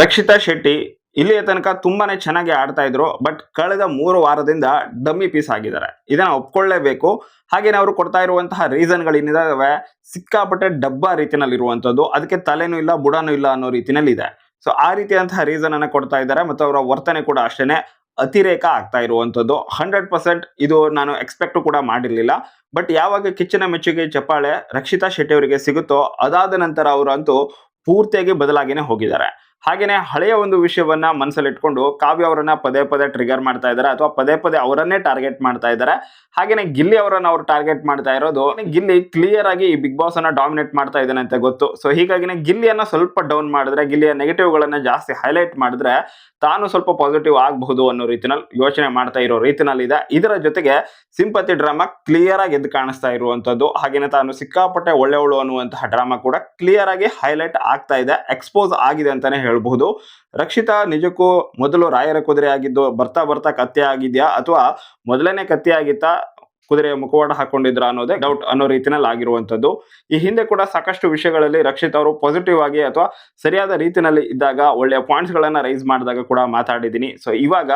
ರಕ್ಷಿತಾ ಶೆಟ್ಟಿ ಇಲ್ಲಿಯ ತನಕ ತುಂಬಾನೇ ಚೆನ್ನಾಗಿ ಆಡ್ತಾ ಇದ್ರು ಬಟ್ ಕಳೆದ ಮೂರು ವಾರದಿಂದ ಡಮ್ಮಿ ಪೀಸ್ ಆಗಿದ್ದಾರೆ. ಇದನ್ನ ಒಪ್ಕೊಳ್ಳೇಬೇಕು. ಹಾಗೇನೆ ಅವರು ಕೊಡ್ತಾ ಇರುವಂತಹ ರೀಸನ್ಗಳೇನಿದಾವೆ ಸಿಕ್ಕಾಪಟ್ಟೆ ಡಬ್ಬ ರೀತಿನಲ್ಲಿ ಇರುವಂತದ್ದು. ಅದಕ್ಕೆ ತಲೆನೂ ಇಲ್ಲ, ಬುಡನೂ ಇಲ್ಲ ಅನ್ನೋ ರೀತಿನಲ್ಲಿ ಇದೆ. ಸೊ ಆ ರೀತಿಯಂತಹ ರೀಸನ್ ಅನ್ನ ಕೊಡ್ತಾ ಇದ್ದಾರೆ ಮತ್ತು ಅವರ ವರ್ತನೆ ಕೂಡ ಅಷ್ಟೇನೆ ಅತಿರೇಕ ಆಗ್ತಾ ಇರುವಂತದ್ದು. ಹಂಡ್ರೆಡ್ ಪರ್ಸೆಂಟ್ ಇದು ನಾನು ಎಕ್ಸ್ಪೆಕ್ಟ್ ಕೂಡ ಮಾಡಿರಲಿಲ್ಲ. ಬಟ್ ಯಾವಾಗ ಕಿಚ್ಚಿನ ಮೆಚ್ಚುಗೆ ಚಪ್ಪಾಳೆ ರಕ್ಷಿತಾ ಶೆಟ್ಟಿ ಅವರಿಗೆ ಸಿಗುತ್ತೋ ಅದಾದ ನಂತರ ಅವರಂತೂ ಪೂರ್ತಿಯಾಗಿ ಬದಲಾಗಿನೇ ಹೋಗಿದ್ದಾರೆ. ಹಾಗೇನೆ ಹಳೆಯ ಒಂದು ವಿಷಯವನ್ನ ಮನಸ್ಸಲ್ಲಿಟ್ಕೊಂಡು ಕಾವ್ಯ ಅವರನ್ನ ಪದೇ ಪದೇ ಟ್ರಿಗರ್ ಮಾಡ್ತಾ ಇದ್ದಾರೆ ಅಥವಾ ಪದೇ ಪದೇ ಅವರನ್ನೇ ಟಾರ್ಗೆಟ್ ಮಾಡ್ತಾ ಇದ್ದಾರೆ. ಹಾಗೆಯೇ ಗಿಲ್ಲಿ ಅವರನ್ನ ಅವರು ಟಾರ್ಗೆಟ್ ಮಾಡ್ತಾ ಇರೋದು. ಗಿಲ್ಲಿ ಕ್ಲಿಯರ್ ಆಗಿ ಈ ಬಿಗ್ ಬಾಸ್ ಅನ್ನ ಡಾಮಿನೇಟ್ ಮಾಡ್ತಾ ಇದ್ದಾನೆ ಅಂತ ಗೊತ್ತು. ಸೊ ಹೀಗಾಗಿನೇ ಗಿಲ್ಲಿಯನ್ನ ಸ್ವಲ್ಪ ಡೌನ್ ಮಾಡಿದ್ರೆ, ಗಿಲ್ಲಿಯ ನೆಗೆಟಿವ್ಗಳನ್ನ ಜಾಸ್ತಿ ಹೈಲೈಟ್ ಮಾಡಿದ್ರೆ ತಾನು ಸ್ವಲ್ಪ ಪಾಸಿಟಿವ್ ಆಗಬಹುದು ಅನ್ನೋ ರೀತಿನಲ್ಲಿ ಯೋಚನೆ ಮಾಡ್ತಾ ಇರೋ ರೀತಿನಲ್ಲಿ ಇದೆ. ಇದರ ಜೊತೆಗೆ ಸಿಂಪತಿ ಡ್ರಾಮಾ ಕ್ಲಿಯರ್ ಆಗಿ ಎದ್ದು ಕಾಣಿಸ್ತಾ ಇರುವಂತದ್ದು. ಹಾಗೇನೆ ತಾನು ಸಿಕ್ಕಾಪಟ್ಟೆ ಒಳ್ಳೆಯವಳು ಅನ್ನುವಂತಹ ಡ್ರಾಮಾ ಕೂಡ ಕ್ಲಿಯರ್ ಆಗಿ ಹೈಲೈಟ್ ಆಗ್ತಾ ಇದೆ ಎಕ್ಸ್ಪೋಸ್ ಆಗಿದೆ ಅಂತಾನೆ ಹೇಳ್ಬಹುದು. ರಕ್ಷಿತಾ ನಿಜಕ್ಕೂ ಮೊದಲು ರಾಯರ ಕುದುರೆ ಆಗಿದ್ದು ಬರ್ತಾ ಬರ್ತಾ ಕತ್ತೆ ಆಗಿದ್ಯಾ ಅಥವಾ ಮೊದಲನೇ ಕತ್ತೆ ಆಗಿತ್ತಾ ಕುದುರೆ ಮುಖವಾಡ ಹಾಕೊಂಡಿದ್ರ ಅನ್ನೋದೇ ಡೌಟ್ ಅನ್ನೋ ರೀತಿನಲ್ಲಿ ಆಗಿರುವಂಥದ್ದು. ಈ ಹಿಂದೆ ಕೂಡ ಸಾಕಷ್ಟು ವಿಷಯಗಳಲ್ಲಿ ರಕ್ಷಿತ್ ಅವರು ಪಾಸಿಟಿವ್ ಆಗಿ ಅಥವಾ ಸರಿಯಾದ ರೀತಿನಲ್ಲಿ ಇದ್ದಾಗ ಒಳ್ಳೆಯ ಪಾಯಿಂಟ್ಸ್ ಗಳನ್ನ ರೈಸ್ ಮಾಡಿದಾಗ ಕೂಡ ಮಾತಾಡಿದ್ದೀನಿ. ಸೊ ಇವಾಗ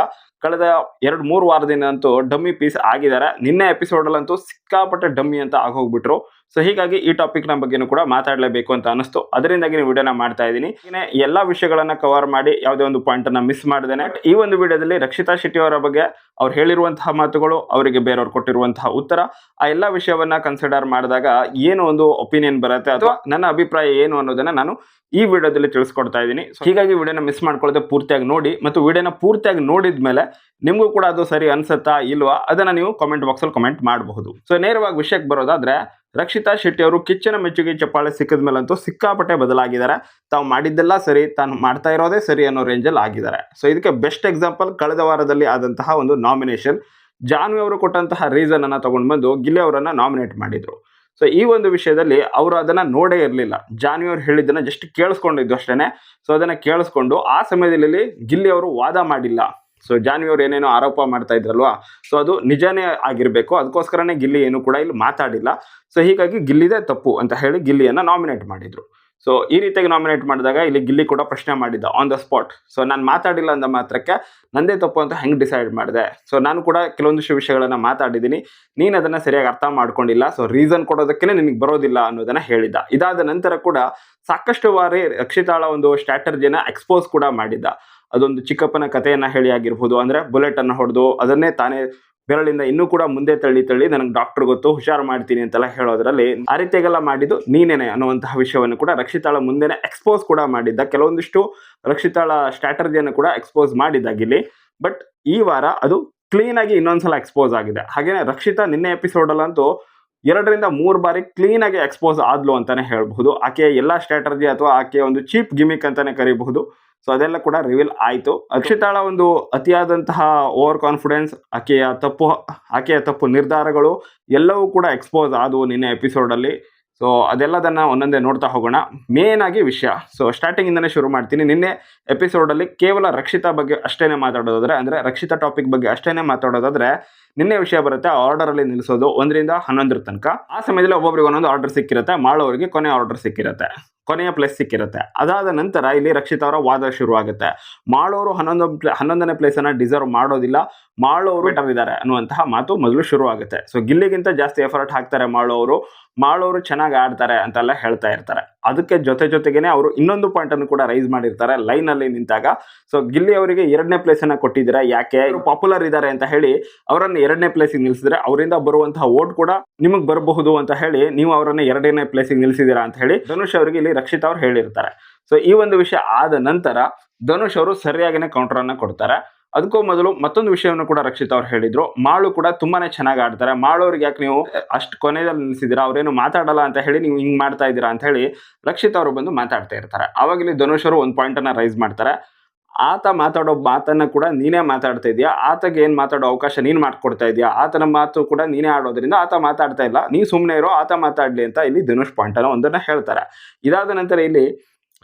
ಕಳೆದ ಎರಡು ಮೂರು ವಾರದಿಂದ ಅಂತೂ ಡಮ್ಮಿ ಪೀಸ್ ಆಗಿದ್ದಾರೆ. ನಿನ್ನೆ ಎಪಿಸೋಡ್ ಅಲ್ಲಂತೂ ಸಿಕ್ಕಾಪಟ್ಟೆ ಡಮ್ಮಿ ಅಂತ ಆಗೋಗ್ಬಿಟ್ರು. ಸೊ ಹೀಗಾಗಿ ಈ ಟಾಪಿಕ್ನ ಬಗ್ಗೆನೂ ಕೂಡ ಮಾತಾಡಲೇಬೇಕು ಅಂತ ಅನಿಸ್ತು ಅದರಿಂದಾಗಿ ನೀವು ವಿಡಿಯೋನ ಮಾಡ್ತಾ ಇದ್ದೀನಿ. ಇನ್ನೇ ಎಲ್ಲ ವಿಷಯಗಳನ್ನ ಕವರ್ ಮಾಡಿ ಯಾವುದೇ ಒಂದು ಪಾಯಿಂಟ್ ಅನ್ನ ಮಿಸ್ ಮಾಡಿದೆ ಈ ಒಂದು ವಿಡಿಯೋದಲ್ಲಿ ರಕ್ಷಿತಾ ಶೆಟ್ಟಿ ಅವರ ಬಗ್ಗೆ ಅವ್ರು ಹೇಳಿರುವಂತಹ ಮಾತುಗಳು, ಅವರಿಗೆ ಬೇರೆಯವ್ರು ಕೊಟ್ಟಿರುವಂತಹ ಉತ್ತರ, ಆ ಎಲ್ಲ ವಿಷಯವನ್ನ ಕನ್ಸಿಡರ್ ಮಾಡಿದಾಗ ಏನು ಒಂದು ಒಪಿನಿಯನ್ ಬರುತ್ತೆ ಅಥವಾ ನನ್ನ ಅಭಿಪ್ರಾಯ ಏನು ಅನ್ನೋದನ್ನ ನಾನು ಈ ವಿಡಿಯೋದಲ್ಲಿ ತಿಳಿಸ್ಕೊಡ್ತಾ ಇದ್ದೀನಿ. ಹೀಗಾಗಿ ವಿಡಿಯೋನ ಮಿಸ್ ಮಾಡ್ಕೊಳ್ಳದೆ ಪೂರ್ತಿಯಾಗಿ ನೋಡಿ ಮತ್ತು ವಿಡಿಯೋನ ಪೂರ್ತಿಯಾಗಿ ನೋಡಿದ ಮೇಲೆ ನಿಮಗೂ ಕೂಡ ಅದು ಸರಿ ಅನ್ಸುತ್ತಾ ಇಲ್ವಾ ಅದನ್ನ ನೀವು ಕಾಮೆಂಟ್ ಬಾಕ್ಸಲ್ಲಿ ಕಮೆಂಟ್ ಮಾಡಬಹುದು. ಸೊ ನೇರವಾಗಿ ವಿಷಯಕ್ಕೆ ಬರೋದಾದ್ರೆ ರಕ್ಷಿತಾ ಶೆಟ್ಟಿ ಅವರು ಕಿಚ್ಚನ ಮೆಚ್ಚುಗೆ ಚಪ್ಪಾಳೆ ಸಿಕ್ಕಿದ ಮೇಲಂತೂ ಸಿಕ್ಕಾಪಟ್ಟೆ ಬದಲಾಗಿದ್ದಾರೆ. ತಾವು ಮಾಡಿದ್ದೆಲ್ಲ ಸರಿ, ತಾನು ಮಾಡ್ತಾ ಇರೋದೇ ಸರಿ ಅನ್ನೋ ರೇಂಜಲ್ಲಿ ಆಗಿದ್ದಾರೆ. ಸೊ ಇದಕ್ಕೆ ಬೆಸ್ಟ್ ಎಕ್ಸಾಂಪಲ್ ಕಳೆದ ವಾರದಲ್ಲಿ ಆದಂತಹ ಒಂದು ನಾಮಿನೇಷನ್ ಜಾನ್ವಿ ಅವರು ಕೊಟ್ಟಂತಹ ರೀಸನ್ ಅನ್ನ ತಗೊಂಡು ಬಂದು ಗಿಲ್ಲಿ ಅವರನ್ನ ನಾಮಿನೇಟ್ ಮಾಡಿದ್ರು. ಸೊ ಈ ಒಂದು ವಿಷಯದಲ್ಲಿ ಅವರು ಅದನ್ನ ನೋಡೇ ಇರಲಿಲ್ಲ. ಜಾನ್ವಿ ಅವರು ಹೇಳಿದ್ದನ್ನ ಜಸ್ಟ್ ಕೇಳಿಸ್ಕೊಂಡಿದ್ದು ಅಷ್ಟೇನೆ. ಸೊ ಅದನ್ನ ಕೇಳಿಸ್ಕೊಂಡು ಆ ಸಮಯದಲ್ಲಿ ಗಿಲ್ಲಿ ಅವರು ವಾದ ಮಾಡಿಲ್ಲ. ಸೊ ಜಾನ್ವಿ ಅವ್ರು ಏನೇನೋ ಆರೋಪ ಮಾಡ್ತಾ ಇದ್ರಲ್ವಾ? ಸೊ ಅದು ನಿಜನೇ ಆಗಿರಬೇಕು. ಅದಕ್ಕೋಸ್ಕರನೇ ಗಿಲ್ಲಿ ಏನು ಕೂಡ ಇಲ್ಲಿ ಮಾತಾಡಿಲ್ಲ. ಸೊ ಹೀಗಾಗಿ ಗಿಲ್ಲಿದೆ ತಪ್ಪು ಅಂತ ಹೇಳಿ ಗಿಲ್ಲಿಯನ್ನು ನಾಮಿನೇಟ್ ಮಾಡಿದರು. ಸೊ ಈ ರೀತಿಯಾಗಿ ನಾಮಿನೇಟ್ ಮಾಡಿದಾಗ ಇಲ್ಲಿ ಗಿಲ್ಲಿ ಕೂಡ ಪ್ರಶ್ನೆ ಮಾಡಿದ್ದ ಆನ್ ದ ಸ್ಪಾಟ್ ಸೊ ನಾನು ಮಾತಾಡಿಲ್ಲ ಅಂದ ಮಾತ್ರಕ್ಕೆ ನಂದೇ ತಪ್ಪು ಅಂತ ಹೆಂಗೆ ಡಿಸೈಡ್ ಮಾಡಿದೆ? ಸೊ ನಾನು ಕೂಡ ಕೆಲವೊಂದಿಷ್ಟು ವಿಷಯಗಳನ್ನು ಮಾತಾಡಿದ್ದೀನಿ. ನೀನು ಅದನ್ನು ಸರಿಯಾಗಿ ಅರ್ಥ ಮಾಡ್ಕೊಂಡಿಲ್ಲ. ಸೊ ರೀಸನ್ ಕೊಡೋದಕ್ಕೆ ನಿನಗೆ ಬರೋದಿಲ್ಲ ಅನ್ನೋದನ್ನು ಹೇಳಿದ್ದ. ಇದಾದ ನಂತರ ಕೂಡ ಸಾಕಷ್ಟು ಬಾರಿ ರಕ್ಷಿತಾಳ ಒಂದು ಸ್ಟ್ರಾಟರ್ಜಿನ ಎಕ್ಸ್ಪೋಸ್ ಕೂಡ ಮಾಡಿದ್ದ. ಅದೊಂದು ಚಿಕ್ಕಪ್ಪನ ಕಥೆಯನ್ನ ಹೇಳಿ ಆಗಿರ್ಬೋದು. ಅಂದ್ರೆ ಬುಲೆಟ್ ಅನ್ನ ಹೊಡೆದು ಅದನ್ನೇ ತಾನೇ ಬೆರಳಿಂದ ಇನ್ನೂ ಕೂಡ ಮುಂದೆ ತಳ್ಳಿ ತಳ್ಳಿ ನನಗೆ ಡಾಕ್ಟರ್ ಗೊತ್ತು, ಹುಷಾರು ಮಾಡ್ತೀನಿ ಅಂತೆಲ್ಲ ಹೇಳೋದ್ರಲ್ಲಿ ಆ ರೀತಿಯಾಗೆಲ್ಲ ಮಾಡಿದ್ದು ನೀನೇನೆ ಅನ್ನುವಂತಹ ವಿಷಯವನ್ನು ಕೂಡ ರಕ್ಷಿತಾಳ ಮುಂದೆನೆ ಎಕ್ಸ್ಪೋಸ್ ಕೂಡ ಮಾಡಿದ್ದ. ಕೆಲವೊಂದಿಷ್ಟು ರಕ್ಷಿತಾಳ ಸ್ಟ್ರಾಟರ್ಜಿಯನ್ನು ಕೂಡ ಎಕ್ಸ್ಪೋಸ್ ಮಾಡಿದ್ದಾಗಿಲ್ಲಿ ಬಟ್ ಈ ವಾರ ಅದು ಕ್ಲೀನ್ ಆಗಿ ಇನ್ನೊಂದ್ಸಲ ಎಕ್ಸ್ಪೋಸ್ ಆಗಿದೆ. ಹಾಗೇನೆ ರಕ್ಷಿತಾ ನಿನ್ನೆ ಎಪಿಸೋಡ್ ಅಲ್ಲಂತೂ ಎರಡರಿಂದ ಮೂರು ಬಾರಿ ಕ್ಲೀನ್ ಆಗಿ ಎಕ್ಸ್ಪೋಸ್ ಆದ್ಲು ಅಂತಾನೆ ಹೇಳಬಹುದು. ಆಕೆಯ ಎಲ್ಲ ಸ್ಟ್ರಾಟಜಿ ಅಥವಾ ಆಕೆಯ ಒಂದು ಚೀಪ್ ಗಿಮಿಕ್ ಅಂತಾನೆ ಕರಿಬಹುದು. ಸೊ ಅದೆಲ್ಲ ಕೂಡ ರಿವೀಲ್ ಆಯಿತು. ಅಕ್ಷಿತಾಳ ಒಂದು ಅತಿಯಾದಂತಹ ಓವರ್ ಕಾನ್ಫಿಡೆನ್ಸ್ ಆಕೆಯ ತಪ್ಪು ಆಕೆಯ ತಪ್ಪು ನಿರ್ಧಾರಗಳು ಎಲ್ಲವೂ ಕೂಡ ಎಕ್ಸ್ಪೋಸ್ ಆದವು ನಿನ್ನೆ ಎಪಿಸೋಡಲ್ಲಿ ಸೊ ಅದೆಲ್ಲದನ್ನು ಒಂದೊಂದೇ ನೋಡ್ತಾ ಹೋಗೋಣ. ಮೇನ್ ಆಗಿ ವಿಷಯ. ಸೊ ಸ್ಟಾರ್ಟಿಂಗಿಂದನೇ ಶುರು ಮಾಡ್ತೀನಿ. ನಿನ್ನೆ ಎಪಿಸೋಡಲ್ಲಿ ಕೇವಲ ರಕ್ಷಿತಾ ಬಗ್ಗೆ ಅಷ್ಟೇ ಮಾತಾಡೋದಾದ್ರೆ, ಅಂದರೆ ರಕ್ಷಿತಾ ಟಾಪಿಕ್ ಬಗ್ಗೆ ಅಷ್ಟೇ ಮಾತಾಡೋದಾದ್ರೆ, ನಿನ್ನೆ ವಿಷಯ ಬರುತ್ತೆ ಆರ್ಡರ್ ಅಲ್ಲಿ ನಿಲ್ಲಿಸೋದು ಒಂದರಿಂದ ಹನ್ನೊಂದರ ತನಕ. ಆ ಸಮಯದಲ್ಲಿ ಒಬ್ಬೊಬ್ರಿಗೆ ಒಂದೊಂದು ಆರ್ಡರ್ ಸಿಕ್ಕಿರುತ್ತೆ ಮಾಡೋರಿಗೆ ಕೊನೆ ಆರ್ಡರ್ ಸಿಕ್ಕಿರುತ್ತೆ. ಕೊನೆಯ ಪ್ಲೇಸ್ ಸಿಕ್ಕಿರುತ್ತೆ. ಅದಾದ ನಂತರ ಇಲ್ಲಿ ರಕ್ಷಿತ್ ಅವರ ವಾದ ಶುರು ಆಗುತ್ತೆ ಮಾಡೋರು ಹನ್ನೊಂದು, ಹನ್ನೊಂದನೇ ಪ್ಲೇಸ್ ಅನ್ನ ಡಿಸರ್ವ್ ಮಾಡೋದಿಲ್ಲ. ಮಾಡೋರು ಬೆಟರ್ ಇದ್ದಾರೆ ಅನ್ನುವಂತಹ ಮಾತು ಮೊದಲು ಶುರು ಆಗುತ್ತೆ ಸೊ ಗಿಲ್ಲಿಗಿಂತ ಜಾಸ್ತಿ ಎಫರ್ಟ್ ಹಾಕ್ತಾರೆ ಮಾಳೋರು. ಮಾಡೋರು ಚೆನ್ನಾಗಿ ಆಡ್ತಾರೆ ಅಂತೆಲ್ಲ ಹೇಳ್ತಾ ಇರ್ತಾರೆ. ಅದಕ್ಕೆ ಜೊತೆ ಜೊತೆಗೇನೆ ಅವರು ಇನ್ನೊಂದು ಪಾಯಿಂಟ್ ಅನ್ನು ಕೂಡ ರೈಸ್ ಮಾಡಿರ್ತಾರೆ ಲೈನ್ ಅಲ್ಲಿ ನಿಂತಾಗ. ಸೊ ಗಿಲ್ಲಿ ಅವರಿಗೆ ಎರಡನೇ ಪ್ಲೇಸ್ ಅನ್ನ ಕೊಟ್ಟಿದ್ದೀರಾ? ಯಾಕೆ? ಪಾಪ್ಯುಲರ್ ಇದ್ದಾರೆ ಅಂತ ಹೇಳಿ ಅವರನ್ನು ಎರಡನೇ ಪ್ಲೇಸಿಗೆ ನಿಲ್ಸಿದ್ರೆ ಅವರಿಂದ ಬರುವಂತಹ ಓಟ್ ಕೂಡ ನಿಮಗೆ ಬರಬಹುದು ಅಂತ ಹೇಳಿ ನೀವು ಅವರನ್ನು ಎರಡನೇ ಪ್ಲೇಸಿಗೆ ನಿಲ್ಸಿದ್ದೀರಾ ಅಂತ ಹೇಳಿ ಧನುಷ್ ಅವರಿಗೆ ಇಲ್ಲಿ ರಕ್ಷಿತ್ ಅವ್ರು ಹೇಳಿರ್ತಾರೆ. ಸೊ ಈ ಒಂದು ವಿಷಯ ಆದ ನಂತರ ಧನುಷ್ ಅವರು ಸರಿಯಾಗಿನೇ ಕೌಂಟರ್ ಅನ್ನ ಕೊಡ್ತಾರೆ. ಅದಕ್ಕೂ ಮೊದಲು ಮತ್ತೊಂದು ವಿಷಯವನ್ನು ಕೂಡ ರಕ್ಷಿತ್ ಅವ್ರು ಹೇಳಿದ್ರು. ಮಾಳು ಕೂಡ ತುಂಬಾನೇ ಚೆನ್ನಾಗಿ ಆಡ್ತಾರೆ. ಮಾಳೋರಿಗೆ ಯಾಕೆ ನೀವು ಅಷ್ಟು ಕೊನೆಯಲ್ಲಿ ನಿಲ್ಸಿದ್ದೀರಾ? ಅವ್ರೇನು ಮಾತಾಡಲ್ಲ ಅಂತ ಹೇಳಿ ನೀವು ಹಿಂಗೆ ಮಾಡ್ತಾ ಇದ್ದೀರಾ ಅಂತ ಹೇಳಿ ರಕ್ಷಿತ್ ಅವರು ಬಂದು ಮಾತಾಡ್ತಾ ಇರ್ತಾರೆ. ಅವಾಗ ಇಲ್ಲಿ ಧನುಷ್ ಅವರು ಒಂದು ಪಾಯಿಂಟ್ ಅನ್ನ ರೈಸ್ ಮಾಡ್ತಾರೆ. ಆತ ಮಾತಾಡೋ ಮಾತನ್ನ ಕೂಡ ನೀನೇ ಮಾತಾಡ್ತಾ ಇದೀಯಾ ಆತಗೆ ಏನು ಮಾತಾಡೋ ಅವಕಾಶ ನೀನು ಮಾಡ್ಕೊಡ್ತಾ ಇದೀಯಾ ಆತನ ಮಾತು ಕೂಡ ನೀನೇ ಆಡೋದ್ರಿಂದ ಆತ ಮಾತಾಡ್ತಾ ಇಲ್ಲ. ನೀ ಸುಮ್ಮನೆ ಇರೋ, ಆತ ಮಾತಾಡ್ಲಿ ಅಂತ ಇಲ್ಲಿ ಧನುಷ್ ಪಾಯಿಂಟ್ ಒಂದನ್ನು ಹೇಳ್ತಾರೆ. ಇದಾದ ನಂತರ ಇಲ್ಲಿ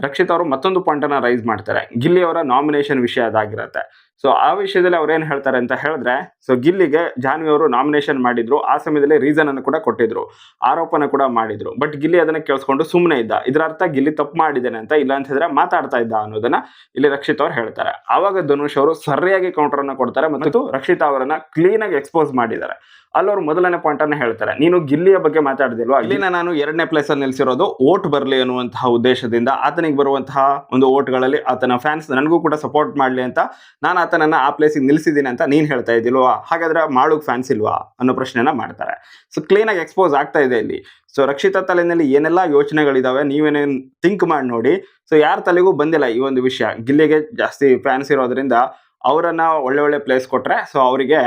ರಕ್ಷಿತ್ ಅವರು ಮತ್ತೊಂದು ಪಾಯಿಂಟ್ ಅನ್ನ ರೈಸ್ ಮಾಡ್ತಾರೆ. ಗಿಲ್ಲಿ ಅವರ ನಾಮಿನೇಷನ್ ವಿಷಯ ಅದಾಗಿರತ್ತೆ. ಸೊ ಆ ವಿಷಯದಲ್ಲಿ ಅವ್ರು ಏನ್ ಹೇಳ್ತಾರೆ ಅಂತ ಹೇಳಿದ್ರೆ ಸೊ ಗಿಲ್ಲಿಗೆ ಜಾನ್ವಿ ಅವರು ನಾಮಿನೇಷನ್ ಮಾಡಿದ್ರು. ಆ ಸಮಯದಲ್ಲಿ ರೀಸನ್ ಅನ್ನು ಕೂಡ ಕೊಟ್ಟಿದ್ರು. ಆರೋಪನ ಕೂಡ ಮಾಡಿದ್ರು. ಬಟ್ ಗಿಲ್ಲಿ ಅದನ್ನ ಕೇಳಿಸ್ಕೊಂಡು ಸುಮ್ಮನೆ ಇದ್ದ. ಇದರ ಅರ್ಥ ಗಿಲ್ಲಿ ತಪ್ಪು ಮಾಡಿದ್ದೇನೆ ಅಂತ ಇಲ್ಲ ಅಂತ ಹೇಳಿದ್ರೆ ಮಾತಾಡ್ತಾ ಇದ್ದ ಅನ್ನೋದನ್ನ ಇಲ್ಲಿ ರಕ್ಷಿತ್ ಅವ್ರು ಹೇಳ್ತಾರೆ. ಆವಾಗ ಧನುಷ್ ಅವರು ಸರಿಯಾಗಿ ಕೌಂಟರ್ ಅನ್ನ ಕೊಡ್ತಾರೆ ಮತ್ತು ರಕ್ಷಿತ್ ಅವರನ್ನ ಕ್ಲೀನ್ ಆಗಿ ಎಕ್ಸ್ಪೋಸ್ ಮಾಡಿದ್ದಾರೆ. ಅಲ್ಲಿ ಅವ್ರು ಮೊದಲನೇ ಪಾಯಿಂಟ್ ಅನ್ನ ಹೇಳ್ತಾರೆ. ನೀನು ಗಿಲ್ಲಿಯ ಬಗ್ಗೆ ಮಾತಾಡಿದಿಲ್ವಾ? ಇಲ್ಲಿನ ನಾನು ಎರಡನೇ ಪ್ಲೇಸ್ ಅಲ್ಲಿ ನಿಲ್ಸಿರೋದು ಓಟ್ ಬರಲಿ ಅನ್ನುವಂತಹ ಉದ್ದೇಶದಿಂದ ಆತನಿಗೆ ಬರುವಂತಹ ಒಂದು ಓಟ್ಗಳಲ್ಲಿ ಆತನ ಫ್ಯಾನ್ಸ್ ನನಗೂ ಕೂಡ ಸಪೋರ್ಟ್ ಮಾಡಲಿ ಅಂತ ನಾನು ಆತನನ್ನ ಆ ಪ್ಲೇಸಿಗೆ ನಿಲ್ಸಿದ್ದೀನಿ ಅಂತ ನೀನು ಹೇಳ್ತಾ ಇದ್ದಿಲ್ವಾ? ಹಾಗಾದ್ರೆ ಮಾಳುಗ್ ಫ್ಯಾನ್ಸ್ ಇಲ್ವಾ? ಅನ್ನೋ ಪ್ರಶ್ನೆನ ಮಾಡ್ತಾರೆ. ಸೊ ಕ್ಲೀನಾಗಿ ಎಕ್ಸ್ಪೋಸ್ ಆಗ್ತಾ ಇದೆ ಇಲ್ಲಿ. ಸೊ ರಕ್ಷಿತಾ ತಲೆಯಲ್ಲಿ ಏನೆಲ್ಲ ಯೋಚನೆಗಳಿದಾವೆ ನೀವೇನೇನು ಥಿಂಕ್ ಮಾಡಿ ನೋಡಿ. ಸೊ ಯಾರ ತಲೆಗೂ ಬಂದಿಲ್ಲ ಈ ಒಂದು ವಿಷಯ. ಗಿಲ್ಲಿಗೆ ಜಾಸ್ತಿ ಫ್ಯಾನ್ಸ್ ಇರೋದ್ರಿಂದ ಅವರನ್ನ ಒಳ್ಳೆ ಒಳ್ಳೆ ಪ್ಲೇಸ್ ಕೊಟ್ರೆ ಸೊ ಅವರಿಗೆ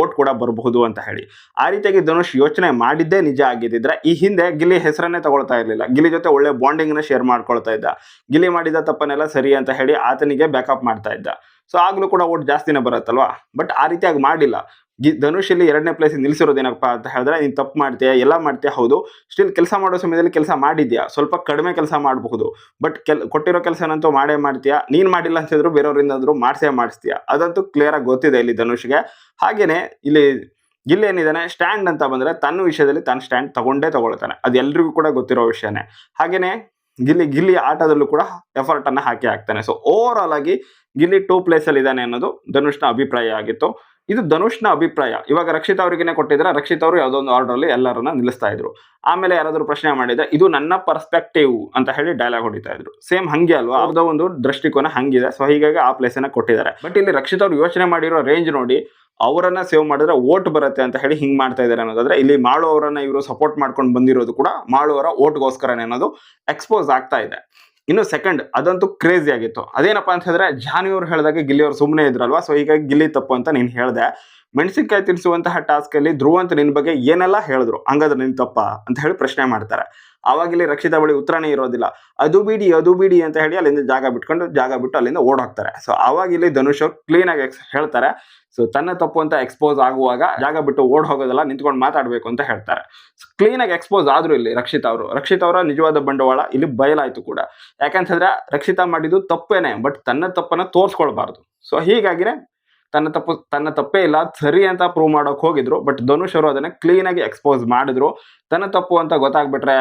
ಓಟ್ ಕೂಡ ಬರಬಹುದು ಅಂತ ಹೇಳಿ. ಆ ರೀತಿಯಾಗಿ ಧನುಷ್ ಯೋಚನೆ ಮಾಡಿದ್ದೇ ನಿಜ ಆಗಿದ್ದಿದ್ರೆ, ಈ ಹಿಂದೆ ಗಿಲ್ಲಿ ಹೆಸರನ್ನೇ ತಗೊಳ್ತಾ ಇರಲಿಲ್ಲ. ಗಿಲ್ಲಿ ಜೊತೆ ಒಳ್ಳೆ ಬಾಂಡಿಂಗ್ನ ಶೇರ್ ಮಾಡ್ಕೊಳ್ತಾ ಇದ್ದ. ಗಿಲ್ಲಿ ಮಾಡಿದ ತಪ್ಪನ್ನೆಲ್ಲ ಸರಿ ಅಂತ ಹೇಳಿ ಆತನಿಗೆ ಬ್ಯಾಕಪ್ ಮಾಡ್ತಾ ಇದ್ದ. ಸೊ ಆಗಲೂ ಕೂಡ ಓಟ್ ಜಾಸ್ತಿನೇ ಬರುತ್ತಲ್ವಾ? ಬಟ್ ಆ ರೀತಿಯಾಗಿ ಮಾಡಿಲ್ಲ. ಗಿ ಧನುಷ್ ಇಲ್ಲಿ ಎರಡನೇ ಪ್ಲೇಸ್ ನಿಲ್ಲಿಸಿರೋದೇನಪ್ಪ ಅಂತ ಹೇಳಿದ್ರೆ, ನೀನು ತಪ್ಪು ಮಾಡ್ತೀಯಾ? ಎಲ್ಲ ಮಾಡ್ತೀಯಾ? ಹೌದು. ಸ್ಟಿಲ್ ಕೆಲಸ ಮಾಡೋ ಸಮಯದಲ್ಲಿ ಕೆಲಸ ಮಾಡಿದ್ಯಾ? ಸ್ವಲ್ಪ ಕಡಿಮೆ ಕೆಲಸ ಮಾಡಬಹುದು. ಬಟ್ ಕೆಲ್, ಕೊಟ್ಟಿರೋ ಕೆಲಸನಂತೂ ಮಾಡೇ ಮಾಡ್ತೀಯಾ? ನೀನು ಮಾಡಿಲ್ಲ ಅಂತಿದ್ರು ಬೇರೆಯವರಿಂದ ಆದರೂ ಮಾಡಿಸೇ ಮಾಡಿಸ್ತೀಯಾ? ಅದಂತೂ ಕ್ಲಿಯರ್ ಆಗಿ ಗೊತ್ತಿದೆ ಇಲ್ಲಿ ಧನುಷ್ಗೆ. ಹಾಗೆಯೇ ಇಲ್ಲಿ ಇಲ್ಲೇನಿದ್ದಾನೆ ಸ್ಟ್ಯಾಂಡ್ ಅಂತ ಬಂದರೆ ತನ್ನ ವಿಷಯದಲ್ಲಿ ತನ್ನ ಸ್ಟ್ಯಾಂಡ್ ತಗೊಂಡೇ ತಗೊಳ್ತಾನೆ. ಅದು ಎಲ್ರಿಗೂ ಕೂಡ ಗೊತ್ತಿರೋ ವಿಷಯನೇ. ಹಾಗೇನೆ ಗಿಲ್ಲಿ ಗಿಲ್ಲಿ ಆಟದಲ್ಲೂ ಕೂಡ ಎಫರ್ಟ್ ಅನ್ನ ಹಾಕಿ ಹಾಕ್ತಾನೆ. ಸೊ ಓವರ್ ಆಗಿ ಗಿಲ್ಲಿ ಟೂ ಪ್ಲೇಸ್ ಅಲ್ಲಿ ಇದ್ದಾನೆ ಅನ್ನೋದು ಧನುಷ್ನ ಅಭಿಪ್ರಾಯ ಆಗಿತ್ತು. ಇದು ಧನುಷ್ನ ಅಭಿಪ್ರಾಯ. ಇವಾಗ ರಕ್ಷಿತ್ ಅವರಿಗೇನೆ ಕೊಟ್ಟಿದ್ರೆ ರಕ್ಷಿತ್ ಅವರು ಯಾವುದೋ ಒಂದು ಆರ್ಡರ್ ಅಲ್ಲಿ ಎಲ್ಲರನ್ನ ನಿಲ್ಲಿಸ್ತಾ ಇದ್ರು. ಆಮೇಲೆ ಯಾರಾದರೂ ಪ್ರಶ್ನೆ ಮಾಡಿದ್ರೆ, ಇದು ನನ್ನ ಪರ್ಸ್ಪೆಕ್ಟಿವ್ ಅಂತ ಹೇಳಿ ಡೈಲಾಗ್ ಹೊಡಿತಾ ಇದ್ರು. ಸೇಮ್ ಹಂಗೆ ಅಲ್ವಾ? ಅವ್ರದ್ದು ಒಂದು ದೃಷ್ಟಿಕೋನ ಹಂಗಿದೆ. ಸೊ ಹೀಗಾಗಿ ಆ ಪ್ಲೇಸ್ ಅನ್ನ ಕೊಟ್ಟಿದ್ದಾರೆ. ಬಟ್ ಇಲ್ಲಿ ರಕ್ಷಿತ್ ಅವ್ರು ಯೋಚನೆ ಮಾಡಿರೋ ರೇಂಜ್ ನೋಡಿ, ಅವರನ್ನ ಸೇವ್ ಮಾಡಿದ್ರೆ ಓಟ್ ಬರುತ್ತೆ ಅಂತ ಹೇಳಿ ಹಿಂಗ್ ಮಾಡ್ತಾ ಇದ್ದಾರೆ ಅನ್ನೋದಾದ್ರೆ, ಇಲ್ಲಿ ಮಾಳು ಅವರನ್ನ ಇವರು ಸಪೋರ್ಟ್ ಮಾಡ್ಕೊಂಡು ಬಂದಿರೋದು ಕೂಡ ಮಾಡುವವರ ಓಟ್ಗೋಸ್ಕರನೇ ಅನ್ನೋದು ಎಕ್ಸ್ಪೋಸ್ ಆಗ್ತಾ ಇದೆ. ಇನ್ನು ಸೆಕೆಂಡ್ ಅದಂತೂ ಕ್ರೇಜಿ ಆಗಿತ್ತು. ಅದೇನಪ್ಪ ಅಂತ ಹೇಳಿದ್ರೆ ಜಾನಿ ಅವ್ರು ಹೇಳಿದಾಗ ಗಿಲ್ಲಿ ಅವ್ರು ಸುಮ್ಮನೆ ಇದ್ರಲ್ವಾ? ಸೊ ಹೀಗಾಗಿ ಗಿಲ್ಲಿ ತಪ್ಪು ಅಂತ ನೀನು ಹೇಳ್ದೆ. ಮೆಣಸಿನ್ಕಾಯಿ ತಿನ್ನಿಸುವಂತಹ ಟಾಸ್ಕಲ್ಲಿ ಧ್ರುವ ಅಂತ ನಿನ್ ಬಗ್ಗೆ ಏನೆಲ್ಲ ಹೇಳಿದ್ರು? ಹಂಗಾದ್ರೆ ನಿನ್ನ ತಪ್ಪ? ಅಂತ ಹೇಳಿ ಪ್ರಶ್ನೆ ಮಾಡ್ತಾರೆ. ಆವಾಗ ಇಲ್ಲಿ ರಕ್ಷಿತಾ ಬಳಿ ಉತ್ತರನೇ ಇರೋದಿಲ್ಲ. ಅದು ಬಿಡಿ ಅದು ಬಿಡಿ ಅಂತ ಹೇಳಿ ಅಲ್ಲಿಂದ ಜಾಗ ಬಿಟ್ಕೊಂಡು, ಜಾಗ ಬಿಟ್ಟು ಅಲ್ಲಿಂದ ಓಡೋಗ್ತಾರೆ. ಸೊ ಆವಾಗ ಇಲ್ಲಿ ಧನುಷ್ ಅವ್ರು ಕ್ಲೀನ್ ಆಗಿ ಹೇಳ್ತಾರೆ. ಸೊ ತನ್ನ ತಪ್ಪು ಅಂತ ಎಕ್ಸ್ಪೋಸ್ ಆಗುವಾಗ ಜಾಗ ಬಿಟ್ಟು ಓಡ್ ಹೋಗೋದಲ್ಲ ನಿಂತ್ಕೊಂಡು ಮಾತಾಡಬೇಕು ಅಂತ ಹೇಳ್ತಾರೆ. ಕ್ಲೀನ್ ಆಗಿ ಎಕ್ಸ್ಪೋಸ್ ಆದ್ರು ಇಲ್ಲಿ ರಕ್ಷಿತ ಅವರು. ರಕ್ಷಿತ ಅವರ ನಿಜವಾದ ಬಂಡವಾಳ ಇಲ್ಲಿ ಬಯಲಾಯಿತು ಕೂಡ. ಯಾಕಂತಂದ್ರೆ ರಕ್ಷಿತ ಮಾಡಿದ್ದು ತಪ್ಪೇನೆ ಬಟ್ ತನ್ನ ತಪ್ಪನ್ನ ತೋರಿಸ್ಕೊಳ್ಬಾರ್ದು. ಸೊ ಹೀಗಾಗಿನೇ ತನ್ನ ತಪ್ಪು, ತನ್ನ ತಪ್ಪೇ ಇಲ್ಲ, ಸರಿ ಅಂತ ಪ್ರೂವ್ ಮಾಡೋಕೆ ಹೋಗಿದ್ರು ಬಟ್ ಧನುಷ್ ಅವರು ಅದನ್ನ ಕ್ಲೀನಾಗಿ ಎಕ್ಸ್ಪೋಸ್ ಮಾಡಿದ್ರು. ತನ್ನ ತಪ್ಪು ಅಂತ ಗೊತ್ತಾಗ್ಬಿಟ್ರೆ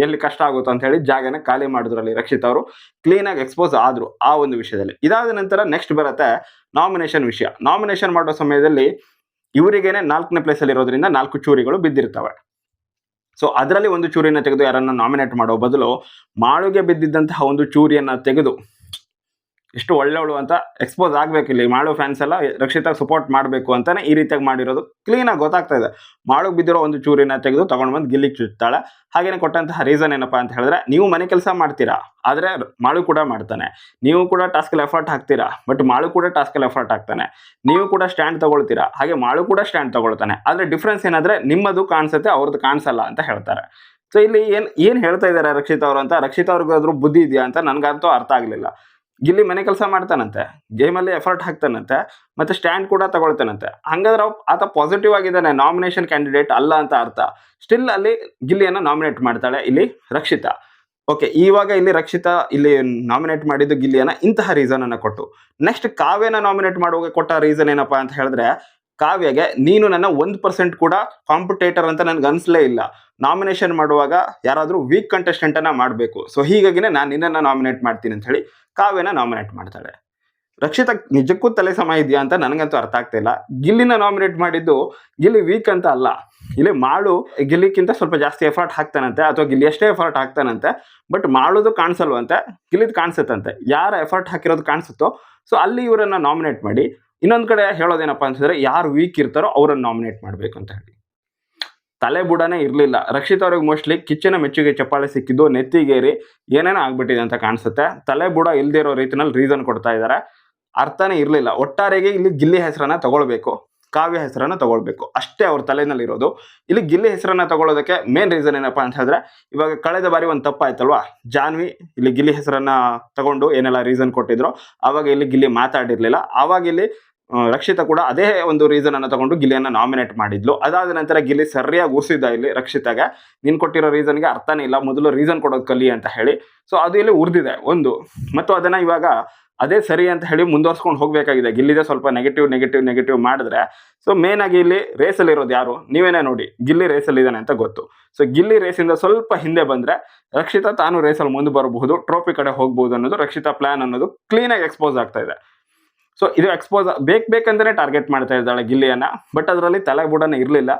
ಎಲ್ಲಿ ಕಷ್ಟ ಆಗುತ್ತೋ ಅಂತ ಹೇಳಿ ಜಾಗನ ಖಾಲಿ ಮಾಡಿದ್ರು ಅಲ್ಲಿ ರಕ್ಷಿತ್ ಅವರು ಕ್ಲೀನ್ ಆಗಿ ಎಕ್ಸ್ಪೋಸ್ ಆದ್ರು ಆ ಒಂದು ವಿಷಯದಲ್ಲಿ. ಇದಾದ ನಂತರ ನೆಕ್ಸ್ಟ್ ಬರುತ್ತೆ ನಾಮಿನೇಷನ್ ವಿಷಯ. ನಾಮಿನೇಷನ್ ಮಾಡೋ ಸಮಯದಲ್ಲಿ ಇವರಿಗೇನೆ ನಾಲ್ಕನೇ ಪ್ಲೇಸ್ ಅಲ್ಲಿ ಇರೋದ್ರಿಂದ ನಾಲ್ಕು ಚೂರಿಗಳು ಬಿದ್ದಿರ್ತವೆ. ಸೊ ಅದರಲ್ಲಿ ಒಂದು ಚೂರಿಯನ್ನು ತೆಗೆದು ಯಾರನ್ನ ನಾಮಿನೇಟ್ ಮಾಡೋ ಬದಲು ಮಾಳುಗೆ ಬಿದ್ದಿದ್ದಂತಹ ಒಂದು ಚೂರಿಯನ್ನ ತೆಗೆದು ಎಷ್ಟು ಒಳ್ಳೆಯವಳು ಅಂತ ಎಕ್ಸ್ಪೋಸ್ ಆಗಬೇಕು ಇಲ್ಲಿ. ಮಾಳು ಫ್ಯಾನ್ಸ್ ಎಲ್ಲ ರಕ್ಷಿತಾಗಿ ಸಪೋರ್ಟ್ ಮಾಡಬೇಕು ಅಂತಲೇ ಈ ರೀತಿಯಾಗಿ ಮಾಡಿರೋದು. ಕ್ಲೀನಾಗಿ ಗೊತ್ತಾಗ್ತಾ ಇದೆ. ಮಾಳುಗೆ ಬಿದ್ದಿರೋ ಒಂದು ಚೂರಿನ ತೆಗೆದು ತೊಗೊಂಡು ಬಂದು ಗಿಲ್ಲಿಗೆ ಚುಚ್ತಾಳೆ. ಹಾಗೆಯೇ ಕೊಟ್ಟಂತಹ ರೀಸನ್ ಏನಪ್ಪ ಅಂತ ಹೇಳಿದ್ರೆ, ನೀವು ಮನೆ ಕೆಲಸ ಮಾಡ್ತೀರಾ? ಆದರೆ ಮಾಳು ಕೂಡ ಮಾಡ್ತಾನೆ. ನೀವು ಕೂಡ ಟಾಸ್ಕಲ್ಲಿ ಎಫರ್ಟ್ ಹಾಕ್ತೀರಾ? ಬಟ್ ಮಾಳು ಕೂಡ ಟಾಸ್ಕಲ್ಲಿ ಎಫರ್ಟ್ ಹಾಕ್ತಾನೆ. ನೀವು ಕೂಡ ಸ್ಟ್ಯಾಂಡ್ ತಗೊಳ್ತೀರಾ? ಹಾಗೆ ಮಾಳು ಕೂಡ ಸ್ಟ್ಯಾಂಡ್ ತಗೊಳ್ತಾನೆ. ಆದರೆ ಡಿಫ್ರೆನ್ಸ್ ಏನಾದರೆ ನಿಮ್ಮದು ಕಾಣಿಸುತ್ತೆ, ಅವ್ರದ್ದು ಕಾಣಿಸಲ್ಲ ಅಂತ ಹೇಳ್ತಾರೆ. ಸೊ ಇಲ್ಲಿ ಏನು ಏನು ಹೇಳ್ತಾ ಇದ್ದಾರೆ ರಕ್ಷಿತ್ ಅವರು ಅಂತ? ರಕ್ಷಿತ್ ಅವ್ರಿಗಾದ್ರೂ ಬುದ್ಧಿ ಇದೆಯಾ ಅಂತ ನನಗಂತೂ ಅರ್ಥ ಆಗ್ಲಿಲ್ಲ. ಗಿಲ್ಲಿ ಮನೆ ಕೆಲಸ ಮಾಡ್ತಾನಂತೆ ಗೇಮಲ್ಲಿ ಎಫರ್ಟ್ ಹಾಕ್ತಾನಂತೆ, ಮತ್ತೆ ಸ್ಟ್ಯಾಂಡ್ ಕೂಡ ತಗೊಳ್ತಾನಂತೆ. ಹಂಗಾದ್ರೆ ಆತ ಪಾಸಿಟಿವ್ ಆಗಿದ್ದಾನೆ ನಾಮಿನೇಷನ್ ಕ್ಯಾಂಡಿಡೇಟ್ ಅಲ್ಲ ಅಂತ ಅರ್ಥ. ಸ್ಟಿಲ್ ಅಲ್ಲಿ ಗಿಲ್ಲಿಯನ್ನು ನಾಮಿನೇಟ್ ಮಾಡ್ತಾಳೆ, ಇಲ್ಲಿ ರಕ್ಷಿತಾ. ಓಕೆ ಇವಾಗ ಇಲ್ಲಿ ರಕ್ಷಿತಾ ಇಲ್ಲಿ ನಾಮಿನೇಟ್ ಮಾಡಿದ್ದು ಗಿಲ್ಲಿಯನ್ನ, ಇಂತಹ ರೀಸನ್ ಅನ್ನ ಕೊಟ್ಟು. ನೆಕ್ಸ್ಟ್ ಕಾವ್ಯನ ನಾಮಿನೇಟ್ ಮಾಡುವಾಗ ಕೊಟ್ಟ ರೀಸನ್ ಏನಪ್ಪಾ ಅಂತ ಹೇಳಿದ್ರೆ, ಕಾವ್ಯಗೆ, ನೀನು ನನ್ನ ಒಂದು ಪರ್ಸೆಂಟ್ ಕೂಡ ಕಾಂಪಿಟೇಟರ್ ಅಂತ ನನ್ಗೆ ಅನ್ಸ್ಲೇ ಇಲ್ಲ. ನಾಮಿನೇಷನ್ ಮಾಡುವಾಗ ಯಾರಾದರೂ ವೀಕ್ ಕಂಟೆಸ್ಟೆಂಟನ್ನು ಮಾಡಬೇಕು. ಸೊ ಹೀಗಾಗಿನೇ ನಾನು ನಿನ್ನನ್ನು ನಾಮಿನೇಟ್ ಮಾಡ್ತೀನಿ ಅಂತ ಹೇಳಿ ಕಾವ್ಯನ ನಾಮಿನೇಟ್ ಮಾಡ್ತಾಳೆ. ರಕ್ಷಿತಾ, ನಿಜಕ್ಕೂ ತಲೆ ಸಮ ಇದೆಯಾ ಅಂತ ನನಗಂತೂ ಅರ್ಥ ಆಗ್ತಾ ಇಲ್ಲ. ಗಿಲ್ಲಿನ ನಾಮಿನೇಟ್ ಮಾಡಿದ್ದು ಗಿಲ್ಲಿ ವೀಕ್ ಅಂತ ಅಲ್ಲ. ಇಲ್ಲಿ ಮಾಳು ಗಿಲ್ಲಿಕ್ಕಿಂತ ಸ್ವಲ್ಪ ಜಾಸ್ತಿ ಎಫರ್ಟ್ ಹಾಕ್ತಾನಂತೆ ಅಥವಾ ಗಿಲ್ಲಿ ಎಷ್ಟೇ ಎಫರ್ಟ್ ಹಾಕ್ತಾನಂತೆ ಬಟ್ ಮಾಡೋದು ಕಾಣಿಸಲ್ವಂತೆ, ಗಿಲ್ಲಿದ್ ಕಾಣಿಸುತ್ತಂತೆ. ಯಾರ ಎಫರ್ಟ್ ಹಾಕಿರೋದು ಕಾಣಿಸುತ್ತೋ ಸೊ ಅಲ್ಲಿ ಇವರನ್ನು ನಾಮಿನೇಟ್ ಮಾಡಿ, ಇನ್ನೊಂದು ಕಡೆ ಹೇಳೋದೇನಪ್ಪ ಅಂತಂದರೆ ಯಾರು ವೀಕ್ ಇರ್ತಾರೋ ಅವರನ್ನು ನಾಮಿನೇಟ್ ಮಾಡಬೇಕು ಅಂತ ಹೇಳಿ. ತಲೆ ಬುಡನೇ ಇರಲಿಲ್ಲ. ರಕ್ಷಿತ್ ಅವ್ರಿಗೆ ಮೋಸ್ಟ್ಲಿ ಕಿಚ್ಚಿನ ಮೆಚ್ಚುಗೆ ಚಪ್ಪಾಳೆ ಸಿಕ್ಕಿದ್ದು ನೆತ್ತಿಗೇರಿ ಏನೇನೋ ಆಗ್ಬಿಟ್ಟಿದೆ ಅಂತ ಕಾಣಿಸುತ್ತೆ. ತಲೆ ಬುಡ ಇರೋ ರೀತಿನಲ್ಲಿ ರೀಸನ್ ಕೊಡ್ತಾ ಇದ್ದಾರೆ ಅರ್ಥನೇ ಇರಲಿಲ್ಲ. ಒಟ್ಟಾರೆಗೆ ಇಲ್ಲಿ ಗಿಲ್ಲಿ ಹೆಸರನ್ನ ತಗೊಳ್ಬೇಕು. ಕಾವ್ಯ ಹೆಸರನ್ನ ತಗೊಳ್ಬೇಕು. ಅಷ್ಟೇ ಅವ್ರ ತಲೆನಲ್ಲಿ ಇರೋದು. ಇಲ್ಲಿ ಗಿಲ್ಲಿ ಹೆಸರನ್ನ ತಗೊಳ್ಳೋದಕ್ಕೆ ಮೇನ್ ರೀಸನ್ ಏನಪ್ಪಾ ಅಂತ ಹೇಳಿದ್ರೆ, ಇವಾಗ ಕಳೆದ ಬಾರಿ ಒಂದು ತಪ್ಪಾಯ್ತಲ್ವಾ? ಜಾನ್ವಿ ಇಲ್ಲಿ ಗಿಲ್ಲಿ ಹೆಸರನ್ನ ತಗೊಂಡು ಏನೆಲ್ಲ ರೀಸನ್ ಕೊಟ್ಟಿದ್ರು ಆವಾಗ ಇಲ್ಲಿ ಗಿಲ್ಲಿ ಮಾತಾಡಿರ್ಲಿಲ್ಲ. ಆವಾಗ ಇಲ್ಲಿ ರಕ್ಷಿತಾ ಕೂಡ ಅದೇ ಒಂದು ರೀಸನ್ ಅನ್ನು ತಗೊಂಡು ಗಿಲ್ಲಿಯನ್ನ ನಾಮಿನೇಟ್ ಮಾಡಿದ್ಲು. ಅದಾದ ನಂತರ ಗಿಲ್ಲಿ ಸರಿಯಾಗಿ ಉರ್ಸಿದ್ದ ಇಲ್ಲಿ ರಕ್ಷಿತಾಗೆ. ನೀನ್ ಕೊಟ್ಟಿರೋ ರೀಸನ್ಗೆ ಅರ್ಥನೇ ಇಲ್ಲ, ಮೊದಲು ರೀಸನ್ ಕೊಡೋದು ಕಲಿ ಅಂತ ಹೇಳಿ. ಸೊ ಅದು ಇಲ್ಲಿ ಉರ್ದಿದೆ, ಒಂದು. ಮತ್ತು ಅದನ್ನ ಇವಾಗ ಅದೇ ಸರಿ ಅಂತ ಹೇಳಿ ಮುಂದುವರ್ಸ್ಕೊಂಡು ಹೋಗಬೇಕಾಗಿದೆ. ಗಿಲ್ಲಿದೆ ಸ್ವಲ್ಪ ನೆಗೆಟಿವ್ ನೆಗೆಟಿವ್ ನೆಗೆಟಿವ್ ಮಾಡಿದ್ರೆ. ಸೊ ಮೇನ್ ಆಗಿ ಇಲ್ಲಿ ರೇಸಲ್ಲಿ ಇರೋದು ಯಾರು? ನೀವೇನೇ ನೋಡಿ, ಗಿಲ್ಲಿ ರೇಸಲ್ಲಿ ಇದ್ದಾನೆ ಅಂತ ಗೊತ್ತು. ಸೊ ಗಿಲ್ಲಿ ರೇಸಿಂದ ಸ್ವಲ್ಪ ಹಿಂದೆ ಬಂದ್ರೆ ರಕ್ಷಿತಾ ತಾನು ರೇಸಲ್ಲಿ ಮುಂದೆ ಬರಬಹುದು ಟ್ರೋಫಿ ಕಡೆ ಹೋಗ್ಬೋದು ಅನ್ನೋದು ರಕ್ಷಿತಾ ಪ್ಲಾನ್ ಅನ್ನೋದು ಕ್ಲೀನಾಗಿ ಎಕ್ಸ್ಪೋಸ್ ಆಗ್ತಾ ಇದೆ. ಸೊ ಇದು ಎಕ್ಸ್ಪೋಸ್ ಬೇಕು ಬೇಕಂತಾನೆ ಟಾರ್ಗೆಟ್ ಮಾಡ್ತಾ ಇದ್ದಾಳೆ ಗಿಲ್ಲಿಯನ್ನ ಬಟ್ ಅದರಲ್ಲಿ ತಲೆ ಬುಡನೆ ಇರಲಿಲ್ಲ.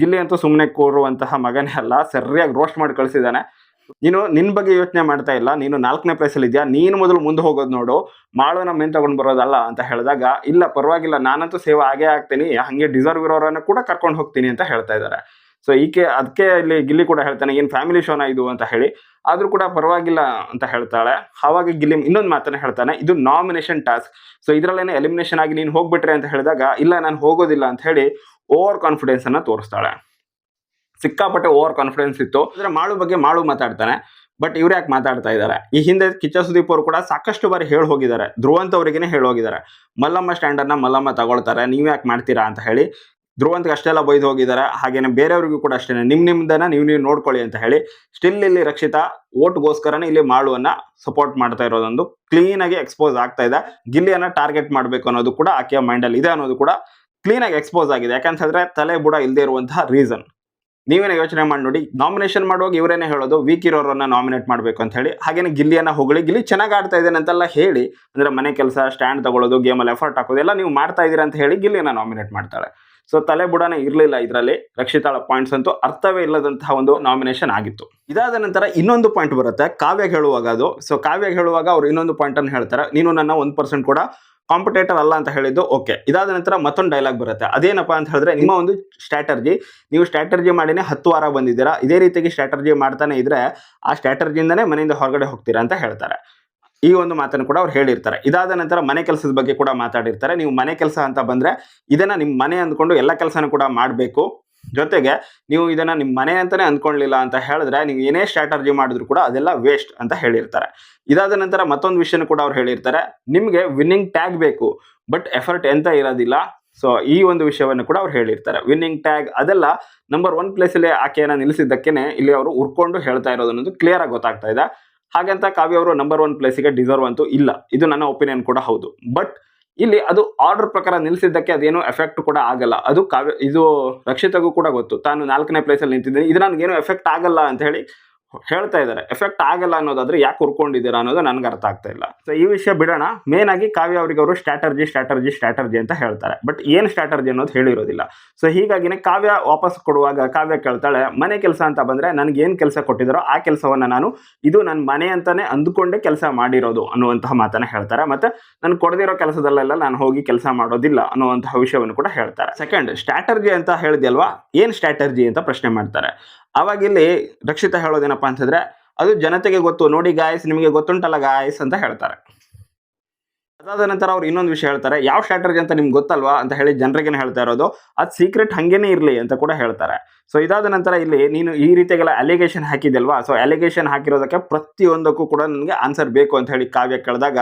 ಗಿಲ್ಲಿ ಅಂತೂ ಸುಮ್ಮನೆ ಕೋರುವಂತಹ ಮಗನೇ ಅಲ್ಲ, ಸರಿಯಾಗಿ ರೋಸ್ಟ್ ಮಾಡಿ ಕಳಿಸಿದ್ದಾನೆ. ನೀನು ನಿನ್ ಬಗ್ಗೆ ಯೋಚನೆ ಮಾಡ್ತಾ ಇಲ್ಲ, ನೀನು ನಾಲ್ಕನೇ ಪ್ಲೇಸಲ್ಲಿ ಇದೆಯಾ, ನೀನು ಮೊದಲು ಮುಂದೆ ಹೋಗೋದು ನೋಡು ಮಾಡೋನ ಮೇನ್ ತಗೊಂಡು ಬರೋದಲ್ಲ ಅಂತ ಹೇಳಿದಾಗ, ಇಲ್ಲ ಪರವಾಗಿಲ್ಲ, ನಾನಂತೂ ಸೇವೆ ಆಗೇ ಆಗ್ತೀನಿ, ಹಂಗೆ ಡಿಸರ್ವ್ ಇರೋರನ್ನ ಕೂಡ ಕರ್ಕೊಂಡು ಹೋಗ್ತೀನಿ ಅಂತ ಹೇಳ್ತಾ ಇದ್ದಾರೆ. ಸೊ ಈಕೆ ಅದಕ್ಕೆ ಇಲ್ಲಿ ಗಿಲ್ಲಿ ಕೂಡ ಹೇಳ್ತಾನೆ, ಏನು ಫ್ಯಾಮಿಲಿ ಶೋನ ಇದು? ಅಂತ ಹೇಳಿ. ಆದ್ರೂ ಕೂಡ ಪರವಾಗಿಲ್ಲ ಅಂತ ಹೇಳ್ತಾಳೆ. ಆವಾಗ ಗಿಲ್ಲಿ ಇನ್ನೊಂದು ಮಾತನ್ನ ಹೇಳ್ತಾನೆ, ಇದು ನಾಮಿನೇಷನ್ ಟಾಸ್ಕ್ ಸೊ ಇದರಲ್ಲೇನೆ ಎಲಿಮಿನೇಷನ್ ಆಗಿ ನೀನು ಹೋಗ್ಬಿಟ್ರೆ ಅಂತ ಹೇಳಿದಾಗ, ಇಲ್ಲ, ನಾನು ಹೋಗೋದಿಲ್ಲ ಅಂತ ಹೇಳಿ ಓವರ್ ಕಾನ್ಫಿಡೆನ್ಸ್ ಅನ್ನ ತೋರಿಸ್ತಾಳೆ. ಸಿಕ್ಕಾಪಟ್ಟೆ ಓವರ್ ಕಾನ್ಫಿಡೆನ್ಸ್ ಇತ್ತು. ಅಂದ್ರೆ ಮಾಳು ಬಗ್ಗೆ ಮಾಳು ಮಾತಾಡ್ತಾನೆ ಬಟ್ ಇವ್ರು ಯಾಕೆ ಮಾತಾಡ್ತಾ ಇದ್ದಾರೆ ಈ ಹಿಂದೆ ಕಿಚ್ಚ ಸುದೀಪ್ ಅವರು ಕೂಡ ಸಾಕಷ್ಟು ಬಾರಿ ಹೇಳಿ ಹೋಗಿದ್ದಾರೆ ಧ್ರುವಂತ್ ಅವರಿಗೇನೆ ಹೇಳಿ ಹೋಗಿದ್ದಾರೆ ಮಲ್ಲಮ್ಮ ಸ್ಟ್ಯಾಂಡರ್ನ ಮಲ್ಲಮ್ಮ ತಗೊಳ್ತಾರೆ, ನೀವು ಯಾಕೆ ಮಾಡ್ತೀರಾ? ಅಂತ ಹೇಳಿ ಧ್ರುವಂತ್ಗೆ ಅಷ್ಟೆಲ್ಲ ಬೈದು ಹೋಗಿದ್ದಾರೆ. ಹಾಗೇನೆ ಬೇರೆಯವರಿಗೂ ಕೂಡ ಅಷ್ಟೇ ನಿಮ್ಮ ನಿಮ್ದನ್ನ ನೀವು ನೀವು ನೋಡ್ಕೊಳ್ಳಿ ಅಂತ ಹೇಳಿ ಸ್ಟಿಲ್ ಇಲ್ಲಿ ರಕ್ಷಿತಾ ಓಟ್ಗೋಸ್ಕರನೇ ಇಲ್ಲಿ ಮಾಳುವನ್ನ ಸಪೋರ್ಟ್ ಮಾಡ್ತಾ ಇರೋದೊಂದು ಕ್ಲೀನ್ ಆಗಿ ಎಕ್ಸ್ಪೋಸ್ ಆಗ್ತಾ ಇದೆ. ಗಿಲ್ಲಿಯನ್ನ ಟಾರ್ಗೆಟ್ ಮಾಡಬೇಕು ಅನ್ನೋದು ಕೂಡ ಆಕೆಯ ಮೈಂಡಲ್ಲಿ ಇದೆ ಅನ್ನೋದು ಕೂಡ ಕ್ಲೀನ್ ಆಗಿ ಎಕ್ಸ್ಪೋಸ್ ಆಗಿದೆ. ಯಾಕಂತ ತಲೆ ಬುಡ ಇಲ್ಲದೆ ಇರುವಂತಹ ರೀಸನ್ ನೀವೇನೇ ಯೋಚನೆ ಮಾಡಿ ನೋಡಿ ನಾಮಿನೇಷನ್ ಮಾಡುವಾಗ ಇವರೇನೇ ಹೇಳೋದು ವೀಕ್ ಇರೋರನ್ನ ನಾಮಿನೇಟ್ ಮಾಡಬೇಕು ಅಂತ ಹೇಳಿ. ಹಾಗೇನೆ ಗಿಲ್ಲಿಯನ್ನ ಹೊಗಳಿ, ಗಿಲ್ಲಿ ಚೆನ್ನಾಗಿ ಆಡ್ತಾ ಇದ್ದೇನೆ ಅಂತೆಲ್ಲ ಹೇಳಿ, ಅಂದ್ರೆ ಮನೆ ಕೆಲಸ ಸ್ಟ್ಯಾಂಡ್ ತಗೊಳ್ಳೋದು ಗೇಮಲ್ಲಿ ಎಫರ್ಟ್ ಹಾಕೋದು, ಎಲ್ಲ ನೀವು ಮಾಡ್ತಾ ಇದ್ದೀರಾ ಅಂತ ಹೇಳಿ ಗಿಲ್ಲಿಯನ್ನ ನಾಮಿನೇಟ್ ಮಾಡ್ತಾಳೆ. ಸೊ ತಲೆ ಬುಡನೇ ಇರಲಿಲ್ಲ ಇದರಲ್ಲಿ ರಕ್ಷಿತಾಳ ಪಾಯಿಂಟ್ಸ್ ಅಂತೂ ಅರ್ಥವೇ ಇಲ್ಲದಂತಹ ಒಂದು ನಾಮಿನೇಷನ್ ಆಗಿತ್ತು. ಇದಾದ ನಂತರ ಇನ್ನೊಂದು ಪಾಯಿಂಟ್ ಬರುತ್ತೆ, ಕಾವ್ಯ ಹೇಳುವಾಗ ಅದು. ಸೊ ಕಾವ್ಯ ಹೇಳುವಾಗ ಅವ್ರು ಇನ್ನೊಂದು ಪಾಯಿಂಟ್ ಅನ್ನು ಹೇಳ್ತಾರೆ. ನೀನು ನನ್ನ ಒಂದು ಪರ್ಸೆಂಟ್ ಕೂಡ ಕಾಂಪಿಟೇಟರ್ ಅಲ್ಲ ಅಂತ ಹೇಳಿದ್ದು ಓಕೆ ಇದಾದ ನಂತರ ಮತ್ತೊಂದು ಡೈಲಾಗ್ ಬರುತ್ತೆ. ಅದೇನಪ್ಪ ಅಂತ ಹೇಳಿದ್ರೆ ನಿಮ್ಮ ಒಂದು ಸ್ಟ್ರಾಟರ್ಜಿ ನೀವು ಸ್ಟ್ರಾಟರ್ಜಿ ಮಾಡಿನೇ ಹತ್ತು ವಾರ ಬಂದಿದ್ದೀರಾ. ಇದೇ ರೀತಿಯಾಗಿ ಸ್ಟ್ರಾಟರ್ಜಿ ಮಾಡ್ತಾನೆ ಇದ್ರೆ ಆ ಸ್ಟ್ರಾಟರ್ಜಿಯಿಂದನೇ ಮನೆಯಿಂದ ಹೊರಗಡೆ ಹೋಗ್ತೀರಾ ಅಂತ ಹೇಳ್ತಾರೆ. ಈ ಒಂದು ಮಾತನ್ನು ಕೂಡ ಅವ್ರು ಹೇಳಿರ್ತಾರೆ. ಇದಾದ ನಂತರ ಮನೆ ಕೆಲಸದ ಬಗ್ಗೆ ಕೂಡ ಮಾತಾಡಿರ್ತಾರೆ. ನೀವು ಮನೆ ಕೆಲಸ ಅಂತ ಬಂದ್ರೆ ಇದನ್ನ ನಿಮ್ಮ ಮನೆ ಅಂದ್ಕೊಂಡು ಎಲ್ಲ ಕೆಲಸನೂ ಕೂಡ ಮಾಡಬೇಕು. ಜೊತೆಗೆ ನೀವು ಇದನ್ನ ನಿಮ್ಮ ಮನೆ ಅಂತಾನೆ ಅಂದ್ಕೊಳ್ಳಿಲ್ಲ ಅಂತ ಹೇಳಿದ್ರೆ ನೀವು ಏನೇ ಸ್ಟ್ರಾಟರ್ಜಿ ಮಾಡಿದ್ರು ಕೂಡ ಅದೆಲ್ಲ ವೇಸ್ಟ್ ಅಂತ ಹೇಳಿರ್ತಾರೆ. ಇದಾದ ನಂತರ ಮತ್ತೊಂದು ವಿಷಯನೂ ಕೂಡ ಅವ್ರು ಹೇಳಿರ್ತಾರೆ. ನಿಮಗೆ ವಿನ್ನಿಂಗ್ ಟ್ಯಾಗ್ ಬೇಕು ಬಟ್ ಎಫರ್ಟ್ ಎಂತ ಇರೋದಿಲ್ಲ. ಸೊ ಈ ಒಂದು ವಿಷಯವನ್ನು ಕೂಡ ಅವ್ರು ಹೇಳಿರ್ತಾರೆ. ವಿನ್ನಿಂಗ್ ಟ್ಯಾಗ್ ಅದೆಲ್ಲ ನಂಬರ್ ಒನ್ ಪ್ಲೇಸಲ್ಲಿ ಆಕೆಯನ್ನು ನಿಲ್ಲಿಸಿದ್ದಕ್ಕೇನೆ ಇಲ್ಲಿ ಅವರು ಉರ್ಕೊಂಡು ಹೇಳ್ತಾ ಇರೋದು ಅನ್ನೋದು ಕ್ಲಿಯರ್ ಆಗಿ ಗೊತ್ತಾಗ್ತಾ ಇದೆ. ಹಾಗಂತ ಕಾವ್ಯ ಅವರು ನಂಬರ್ ಒನ್ ಪ್ಲೇಸಿಗೆ ಡಿಸರ್ವ್ ಅಂತೂ ಇಲ್ಲ. ಇದು ನನ್ನ ಒಪಿನಿಯನ್ ಕೂಡ ಹೌದು. ಬಟ್ ಇಲ್ಲಿ ಅದು ಆರ್ಡರ್ ಪ್ರಕಾರ ನಿಲ್ಲಿಸಿದ್ದಕ್ಕೆ ಅದೇನು ಎಫೆಕ್ಟ್ ಕೂಡ ಆಗಲ್ಲ. ಅದು ಕಾವ್ಯ, ಇದು ರಕ್ಷಿತಗೂ ಕೂಡ ಗೊತ್ತು. ತಾನು ನಾಲ್ಕನೇ ಪ್ಲೇಸಲ್ಲಿ ನಿಂತಿದ್ದೀನಿ. ಇದು ನನಗೇನು ಎಫೆಕ್ಟ್ ಆಗಲ್ಲ ಅಂತ ಹೇಳಿ ಹೇಳ್ತಾ ಇದ್ದಾರೆ. ಎಫೆಕ್ಟ್ ಆಗಲ್ಲ ಅನ್ನೋದಾದ್ರೆ ಯಾಕೆ ಉರ್ಕೊಂಡಿದ್ದೀರಾ ಅನ್ನೋದು ನನಗೆ ಅರ್ಥ ಆಗ್ತಾ ಇಲ್ಲ. ಸೊ ಈ ವಿಷಯ ಬಿಡೋಣ. ಮೇನ್ ಆಗಿ ಕಾವ್ಯ ಅವರಿಗೆ ಅವರು ಸ್ಟ್ರಾಟರ್ಜಿ ಸ್ಟ್ರಾಟರ್ಜಿ ಸ್ಟ್ರಾಟರ್ಜಿ ಅಂತ ಹೇಳ್ತಾರೆ. ಬಟ್ ಏನು ಸ್ಟ್ರಾಟರ್ಜಿ ಅನ್ನೋದು ಹೇಳಿರೋದಿಲ್ಲ. ಸೊ ಹೀಗಾಗಿನೇ ಕಾವ್ಯ ವಾಪಸ್ ಕೊಡುವಾಗ ಕಾವ್ಯ ಕೇಳ್ತಾಳೆ, ಮನೆ ಕೆಲಸ ಅಂತ ಬಂದ್ರೆ ನನಗೆ ಏನು ಕೆಲಸ ಕೊಟ್ಟಿದ್ದಾರೋ ಆ ಕೆಲಸವನ್ನ ನಾನು ಇದು ನನ್ನ ಮನೆ ಅಂತಾನೆ ಅಂದುಕೊಂಡೇ ಕೆಲಸ ಮಾಡಿರೋದು ಅನ್ನುವಂತಹ ಮಾತನ್ನ ಹೇಳ್ತಾರೆ. ಮತ್ತೆ ನಾನು ಕೊಡದಿರೋ ಕೆಲಸದಲ್ಲೆಲ್ಲ ನಾನು ಹೋಗಿ ಕೆಲಸ ಮಾಡೋದಿಲ್ಲ ಅನ್ನುವಂತಹ ವಿಷಯವನ್ನು ಕೂಡ ಹೇಳ್ತಾರೆ. ಸೆಕೆಂಡ್ ಸ್ಟ್ರಾಟರ್ಜಿ ಅಂತ ಹೇಳಿದೆಯಲ್ವಾ ಏನು ಸ್ಟ್ರಾಟರ್ಜಿ ಅಂತ ಪ್ರಶ್ನೆ ಮಾಡ್ತಾರೆ. ಅವಾಗ ಇಲ್ಲಿ ರಕ್ಷಿತ ಹೇಳೋದೇನಪ್ಪ ಅಂತಂದ್ರೆ, ಅದು ಜನತೆಗೆ ಗೊತ್ತು. ನೋಡಿ ಗಾಯಸ್ ನಿಮಗೆ ಗೊತ್ತುಂಟಲ್ಲ ಗಾಯಸ್ ಅಂತ ಹೇಳ್ತಾರೆ. ಅದಾದ ನಂತರ ಅವ್ರು ಇನ್ನೊಂದು ವಿಷಯ ಹೇಳ್ತಾರೆ, ಯಾವ ಸ್ಟ್ರಾಟರ್ಜಿ ಅಂತ ನಿಮ್ಗೆ ಗೊತ್ತಲ್ವಾ? ಅಂತ ಹೇಳಿ ಜನರಿಗೆ ಹೇಳ್ತಾ ಇರೋದು, ಅದು ಸೀಕ್ರೆಟ್ ಹಂಗೇನೆ ಇರಲಿ ಅಂತ ಕೂಡ ಹೇಳ್ತಾರೆ. ಸೊ ಇದಾದ ನಂತರ ಇಲ್ಲಿ ನೀನು ಈ ರೀತಿಯಾಗೆಲ್ಲ ಅಲಿಗೇಷನ್ ಹಾಕಿದಲ್ವಾ ಸೊ ಅಲಿಗೇಷನ್ ಹಾಕಿರೋದಕ್ಕೆ ಪ್ರತಿಯೊಂದಕ್ಕೂ ಕೂಡ ನನಗೆ ಆನ್ಸರ್ ಬೇಕು ಅಂತ ಹೇಳಿ ಕಾವ್ಯ ಕೇಳಿದಾಗ,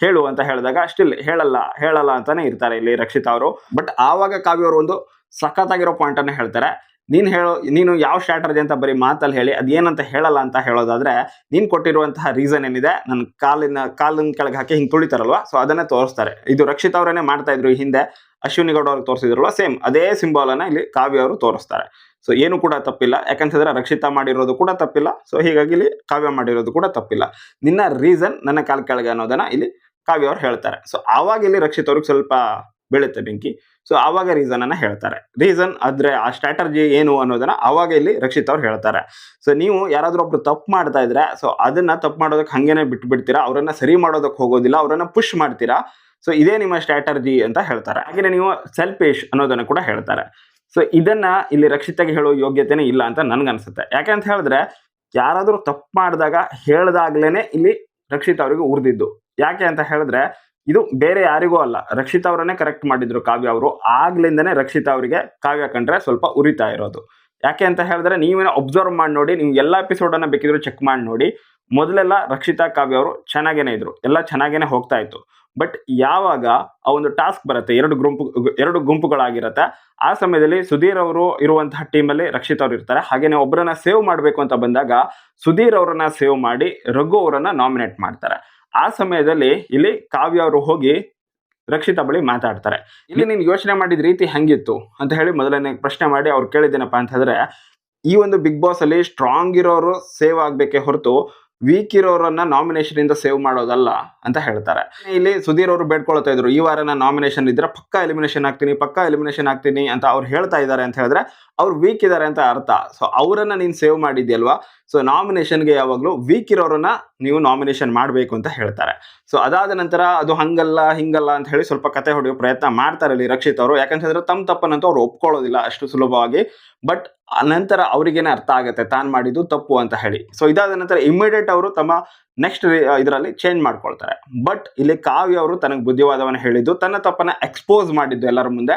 ಹೇಳು ಅಂತ ಹೇಳಿದಾಗ ಸ್ಟಿಲ್ ಹೇಳಲ್ಲ ಹೇಳಲ್ಲ ಅಂತಾನೆ ಇರ್ತಾರೆ ಇಲ್ಲಿ ರಕ್ಷಿತಾ ಅವರು. ಬಟ್ ಆವಾಗ ಕಾವ್ಯ ಅವರು ಒಂದು ಸಖತ್ತಾಗಿರೋ ಪಾಯಿಂಟನ್ನು ಹೇಳ್ತಾರೆ. ನೀನು ಹೇಳೋ, ನೀನು ಯಾವ ಸ್ಟ್ರಾಟರ್ಜಿ ಅಂತ ಬರೀ ಮಾತಲ್ಲಿ ಹೇಳಿ ಅದೇನಂತ ಹೇಳಲ್ಲ ಅಂತ ಹೇಳೋದಾದ್ರೆ, ನೀನು ಕೊಟ್ಟಿರುವಂತಹ ರೀಸನ್ ಏನಿದೆ ನನ್ನ ಕಾಲಿನ ಕಾಲಿನ ಕೆಳಗೆ ಹಾಕಿ ಹಿಂಗೆ ತುಳಿತಾರಲ್ವಾ? ಸೊ ಅದನ್ನೇ ತೋರಿಸ್ತಾರೆ. ಇದು ರಕ್ಷಿತ್ ಅವರೇನೆ ಮಾಡ್ತಾ ಇದ್ರು ಹಿಂದೆ ಅಶ್ವಿನಿ ಗೌಡ ಅವ್ರಿಗೆ ತೋರಿಸಿದ್ರಲ್ವ, ಸೇಮ್ ಅದೇ ಸಿಂಬಲ್ ಅನ್ನ ಇಲ್ಲಿ ಕಾವ್ಯ ಅವರು ತೋರಿಸ್ತಾರೆ. ಸೊ ಏನು ಕೂಡ ತಪ್ಪಿಲ್ಲ. ಯಾಕಂತಂದ್ರೆ ರಕ್ಷಿತಾ ಮಾಡಿರೋದು ಕೂಡ ತಪ್ಪಿಲ್ಲ. ಸೊ ಹೀಗಾಗಿ ಇಲ್ಲಿ ಕಾವ್ಯ ಮಾಡಿರೋದು ಕೂಡ ತಪ್ಪಿಲ್ಲ. ನಿನ್ನ ರೀಸನ್ ನನ್ನ ಕಾಲ್ ಕೆಳಗೆ ಅನ್ನೋದನ್ನ ಇಲ್ಲಿ ಕಾವ್ಯ ಅವ್ರು ಹೇಳ್ತಾರೆ. ಸೊ ಆವಾಗ ಇಲ್ಲಿ ರಕ್ಷಿತ್ ಅವ್ರಿಗೆ ಸ್ವಲ್ಪ ಬೀಳುತ್ತೆ ಬೆಂಕಿ. ಸೊ ಆವಾಗ ರೀಸನ್ ಅನ್ನ ಹೇಳ್ತಾರೆ. ರೀಸನ್ ಆದ್ರೆ ಆ ಸ್ಟ್ರಾಟರ್ಜಿ ಏನು ಅನ್ನೋದನ್ನ ಆವಾಗ ಇಲ್ಲಿ ರಕ್ಷಿತ್ ಅವ್ರು ಹೇಳ್ತಾರೆ. ಸೊ ನೀವು ಯಾರಾದ್ರೂ ಒಬ್ರು ತಪ್ಪು ಮಾಡ್ತಾ ಇದ್ರೆ ಸೊ ಅದನ್ನ ತಪ್ಪು ಮಾಡೋದಕ್ಕೆ ಹಂಗೇನೆ ಬಿಟ್ಟು ಬಿಡ್ತೀರಾ ಅವರನ್ನ ಸರಿ ಮಾಡೋದಕ್ಕೆ ಹೋಗೋದಿಲ್ಲ, ಅವರನ್ನ ಪುಷ್ ಮಾಡ್ತೀರಾ? ಸೊ ಇದೇ ನಿಮ್ಮ ಸ್ಟ್ರಾಟರ್ಜಿ ಅಂತ ಹೇಳ್ತಾರೆ. ಹಾಗೆ ನೀವು ಸೆಲ್ಫಿಶ್ ಅನ್ನೋದನ್ನ ಕೂಡ ಹೇಳ್ತಾರೆ. ಸೊ ಇದನ್ನ ಇಲ್ಲಿ ರಕ್ಷಿತಾಗಿ ಹೇಳೋ ಯೋಗ್ಯತೆನೇ ಇಲ್ಲ ಅಂತ ನನ್ಗನ್ಸುತ್ತೆ. ಅಂತ ಹೇಳಿದ್ರೆ, ಯಾರಾದ್ರೂ ತಪ್ಪು ಮಾಡಿದಾಗ ಹೇಳ್ದಾಗ್ಲೇನೆ ಇಲ್ಲಿ ರಕ್ಷಿತ್ ಅವರಿಗೆ ಉರಿದಿದ್ದು. ಯಾಕೆ ಅಂತ ಹೇಳಿದ್ರೆ ಇದು ಬೇರೆ ಯಾರಿಗೂ ಅಲ್ಲ. ರಕ್ಷಿತಾ ಅವರನ್ನೇ ಕರೆಕ್ಟ್ ಮಾಡಿದ್ರು ಕಾವ್ಯ ಅವರು. ಆಗ್ಲಿಂದನೇ ರಕ್ಷಿತಾ ಅವರಿಗೆ ಕಾವ್ಯ ಕಂಡ್ರೆ ಸ್ವಲ್ಪ ಉರಿತಾ ಇರೋದು. ಯಾಕೆ ಅಂತ ಹೇಳಿದ್ರೆ ನೀವೇನೋ ಅಬ್ಸರ್ವ್ ಮಾಡಿ ನೋಡಿ, ನೀವು ಎಲ್ಲ ಎಪಿಸೋಡನ್ನು ಬೇಕಿದ್ರು ಚೆಕ್ ಮಾಡಿ ನೋಡಿ, ಮೊದಲೆಲ್ಲ ರಕ್ಷಿತಾ ಕಾವ್ಯ ಅವರು ಚೆನ್ನಾಗೇನೆ ಇದ್ರು. ಎಲ್ಲ ಚೆನ್ನಾಗೇನೆ ಹೋಗ್ತಾ ಇತ್ತು. ಬಟ್ ಯಾವಾಗ ಆ ಒಂದು ಟಾಸ್ಕ್ ಬರುತ್ತೆ, ಎರಡು ಗುಂಪು, ಎರಡು ಗುಂಪುಗಳಾಗಿರುತ್ತೆ, ಆ ಸಮಯದಲ್ಲಿ ಸುಧೀರ್ ಅವರು ಇರುವಂತಹ ಟೀಮಲ್ಲಿ ರಕ್ಷಿತ್ ಅವರು ಇರ್ತಾರೆ. ಹಾಗೇನೆ ಒಬ್ಬರನ್ನ ಸೇವ್ ಮಾಡಬೇಕು ಅಂತ ಬಂದಾಗ ಸುಧೀರ್ ಅವರನ್ನ ಸೇವ್ ಮಾಡಿ ರಘು ಅವರನ್ನ ನಾಮಿನೇಟ್ ಮಾಡ್ತಾರೆ. ಆ ಸಮಯದಲ್ಲಿ ಇಲ್ಲಿ ಕಾವ್ಯ ಅವರು ಹೋಗಿ ರಕ್ಷಿತ ಬಳಿ ಮಾತಾಡ್ತಾರೆ. ಇಲ್ಲಿ ನೀನು ಯೋಚನೆ ಮಾಡಿದ ರೀತಿ ಹೆಂಗಿತ್ತು? ಅಂತ ಹೇಳಿ ಮೊದಲನೇ ಪ್ರಶ್ನೆ ಮಾಡಿ ಅವ್ರು ಕೇಳಿದ್ದೇನಪ್ಪ ಅಂತ ಹೇಳಿದ್ರೆ, ಈ ಒಂದು ಬಿಗ್ ಬಾಸ್ ಅಲ್ಲಿ ಸ್ಟ್ರಾಂಗ್ ಇರೋರು ಸೇವ್ ಆಗ್ಬೇಕೆ ಹೊರತು ವೀಕ್ ಇರೋರನ್ನ ನಾಮಿನೇಷನ್ ಇಂದ ಸೇವ್ ಮಾಡೋದಲ್ಲ ಅಂತ ಹೇಳ್ತಾರೆ. ಇಲ್ಲಿ ಸುಧೀರ್ ಅವರು ಬೇಡ್ಕೊಳ್ತಾ ಇದ್ರು, ಈ ವಾರ ನಾಮಿನೇಷನ್ ಇದ್ರೆ ಪಕ್ಕ ಎಲಿಮಿನೇಷನ್ ಆಗ್ತೀನಿ ಪಕ್ಕ ಎಲಿಮಿನೇಷನ್ ಆಗ್ತೀನಿ ಅಂತ ಅವ್ರು ಹೇಳ್ತಾ ಇದ್ದಾರೆ ಅಂತ ಹೇಳಿದ್ರೆ ಅವ್ರು ವೀಕ್ ಇದ್ದಾರೆ ಅಂತ ಅರ್ಥ. ಸೊ ಅವರನ್ನ ನೀನು ಸೇವ್ ಮಾಡಿದ್ಯಲ್ವಾ? ಸೊ ನಾಮಿನೇಷನ್ಗೆ ಯಾವಾಗಲೂ ವೀಕ್ ಇರೋರನ್ನ ನೀವು ನಾಮಿನೇಷನ್ ಮಾಡಬೇಕು ಅಂತ ಹೇಳ್ತಾರೆ. ಸೊ ಅದಾದ ನಂತರ ಅದು ಹಂಗಲ್ಲ, ಹಿಂಗಲ್ಲ ಅಂತ ಹೇಳಿ ಸ್ವಲ್ಪ ಕತೆ ಹೊಡೆಯೋ ಪ್ರಯತ್ನ ಮಾಡ್ತಾರೆ ಅಲ್ಲಿ ರಕ್ಷಿತ್ ಅವರು. ಯಾಕಂತ ಹೇಳಿದ್ರೆ ತಮ್ಮ ತಪ್ಪನಂತೂ ಅವ್ರು ಒಪ್ಕೊಳ್ಳೋದಿಲ್ಲ ಅಷ್ಟು ಸುಲಭವಾಗಿ. ಬಟ್ ನಂತರ ಅವರಿಗೇನೆ ಅರ್ಥ ಆಗುತ್ತೆ, ತಾನು ಮಾಡಿದ್ದು ತಪ್ಪು ಅಂತ ಹೇಳಿ. ಸೊ ಇದಾದ ನಂತರ ಇಮಿಡಿಯೇಟ್ ಅವರು ತಮ್ಮ ನೆಕ್ಸ್ಟ್ ಇದರಲ್ಲಿ ಚೇಂಜ್ ಮಾಡ್ಕೊಳ್ತಾರೆ. ಬಟ್ ಇಲ್ಲಿ ಕಾವ್ಯ ಅವರು ತನಗೆ ಬುದ್ಧಿವಾದವನ್ನು ಹೇಳಿದ್ದು, ತನ್ನ ತಪ್ಪನ್ನ ಎಕ್ಸ್ಪೋಸ್ ಮಾಡಿದ್ದು ಎಲ್ಲರ ಮುಂದೆ.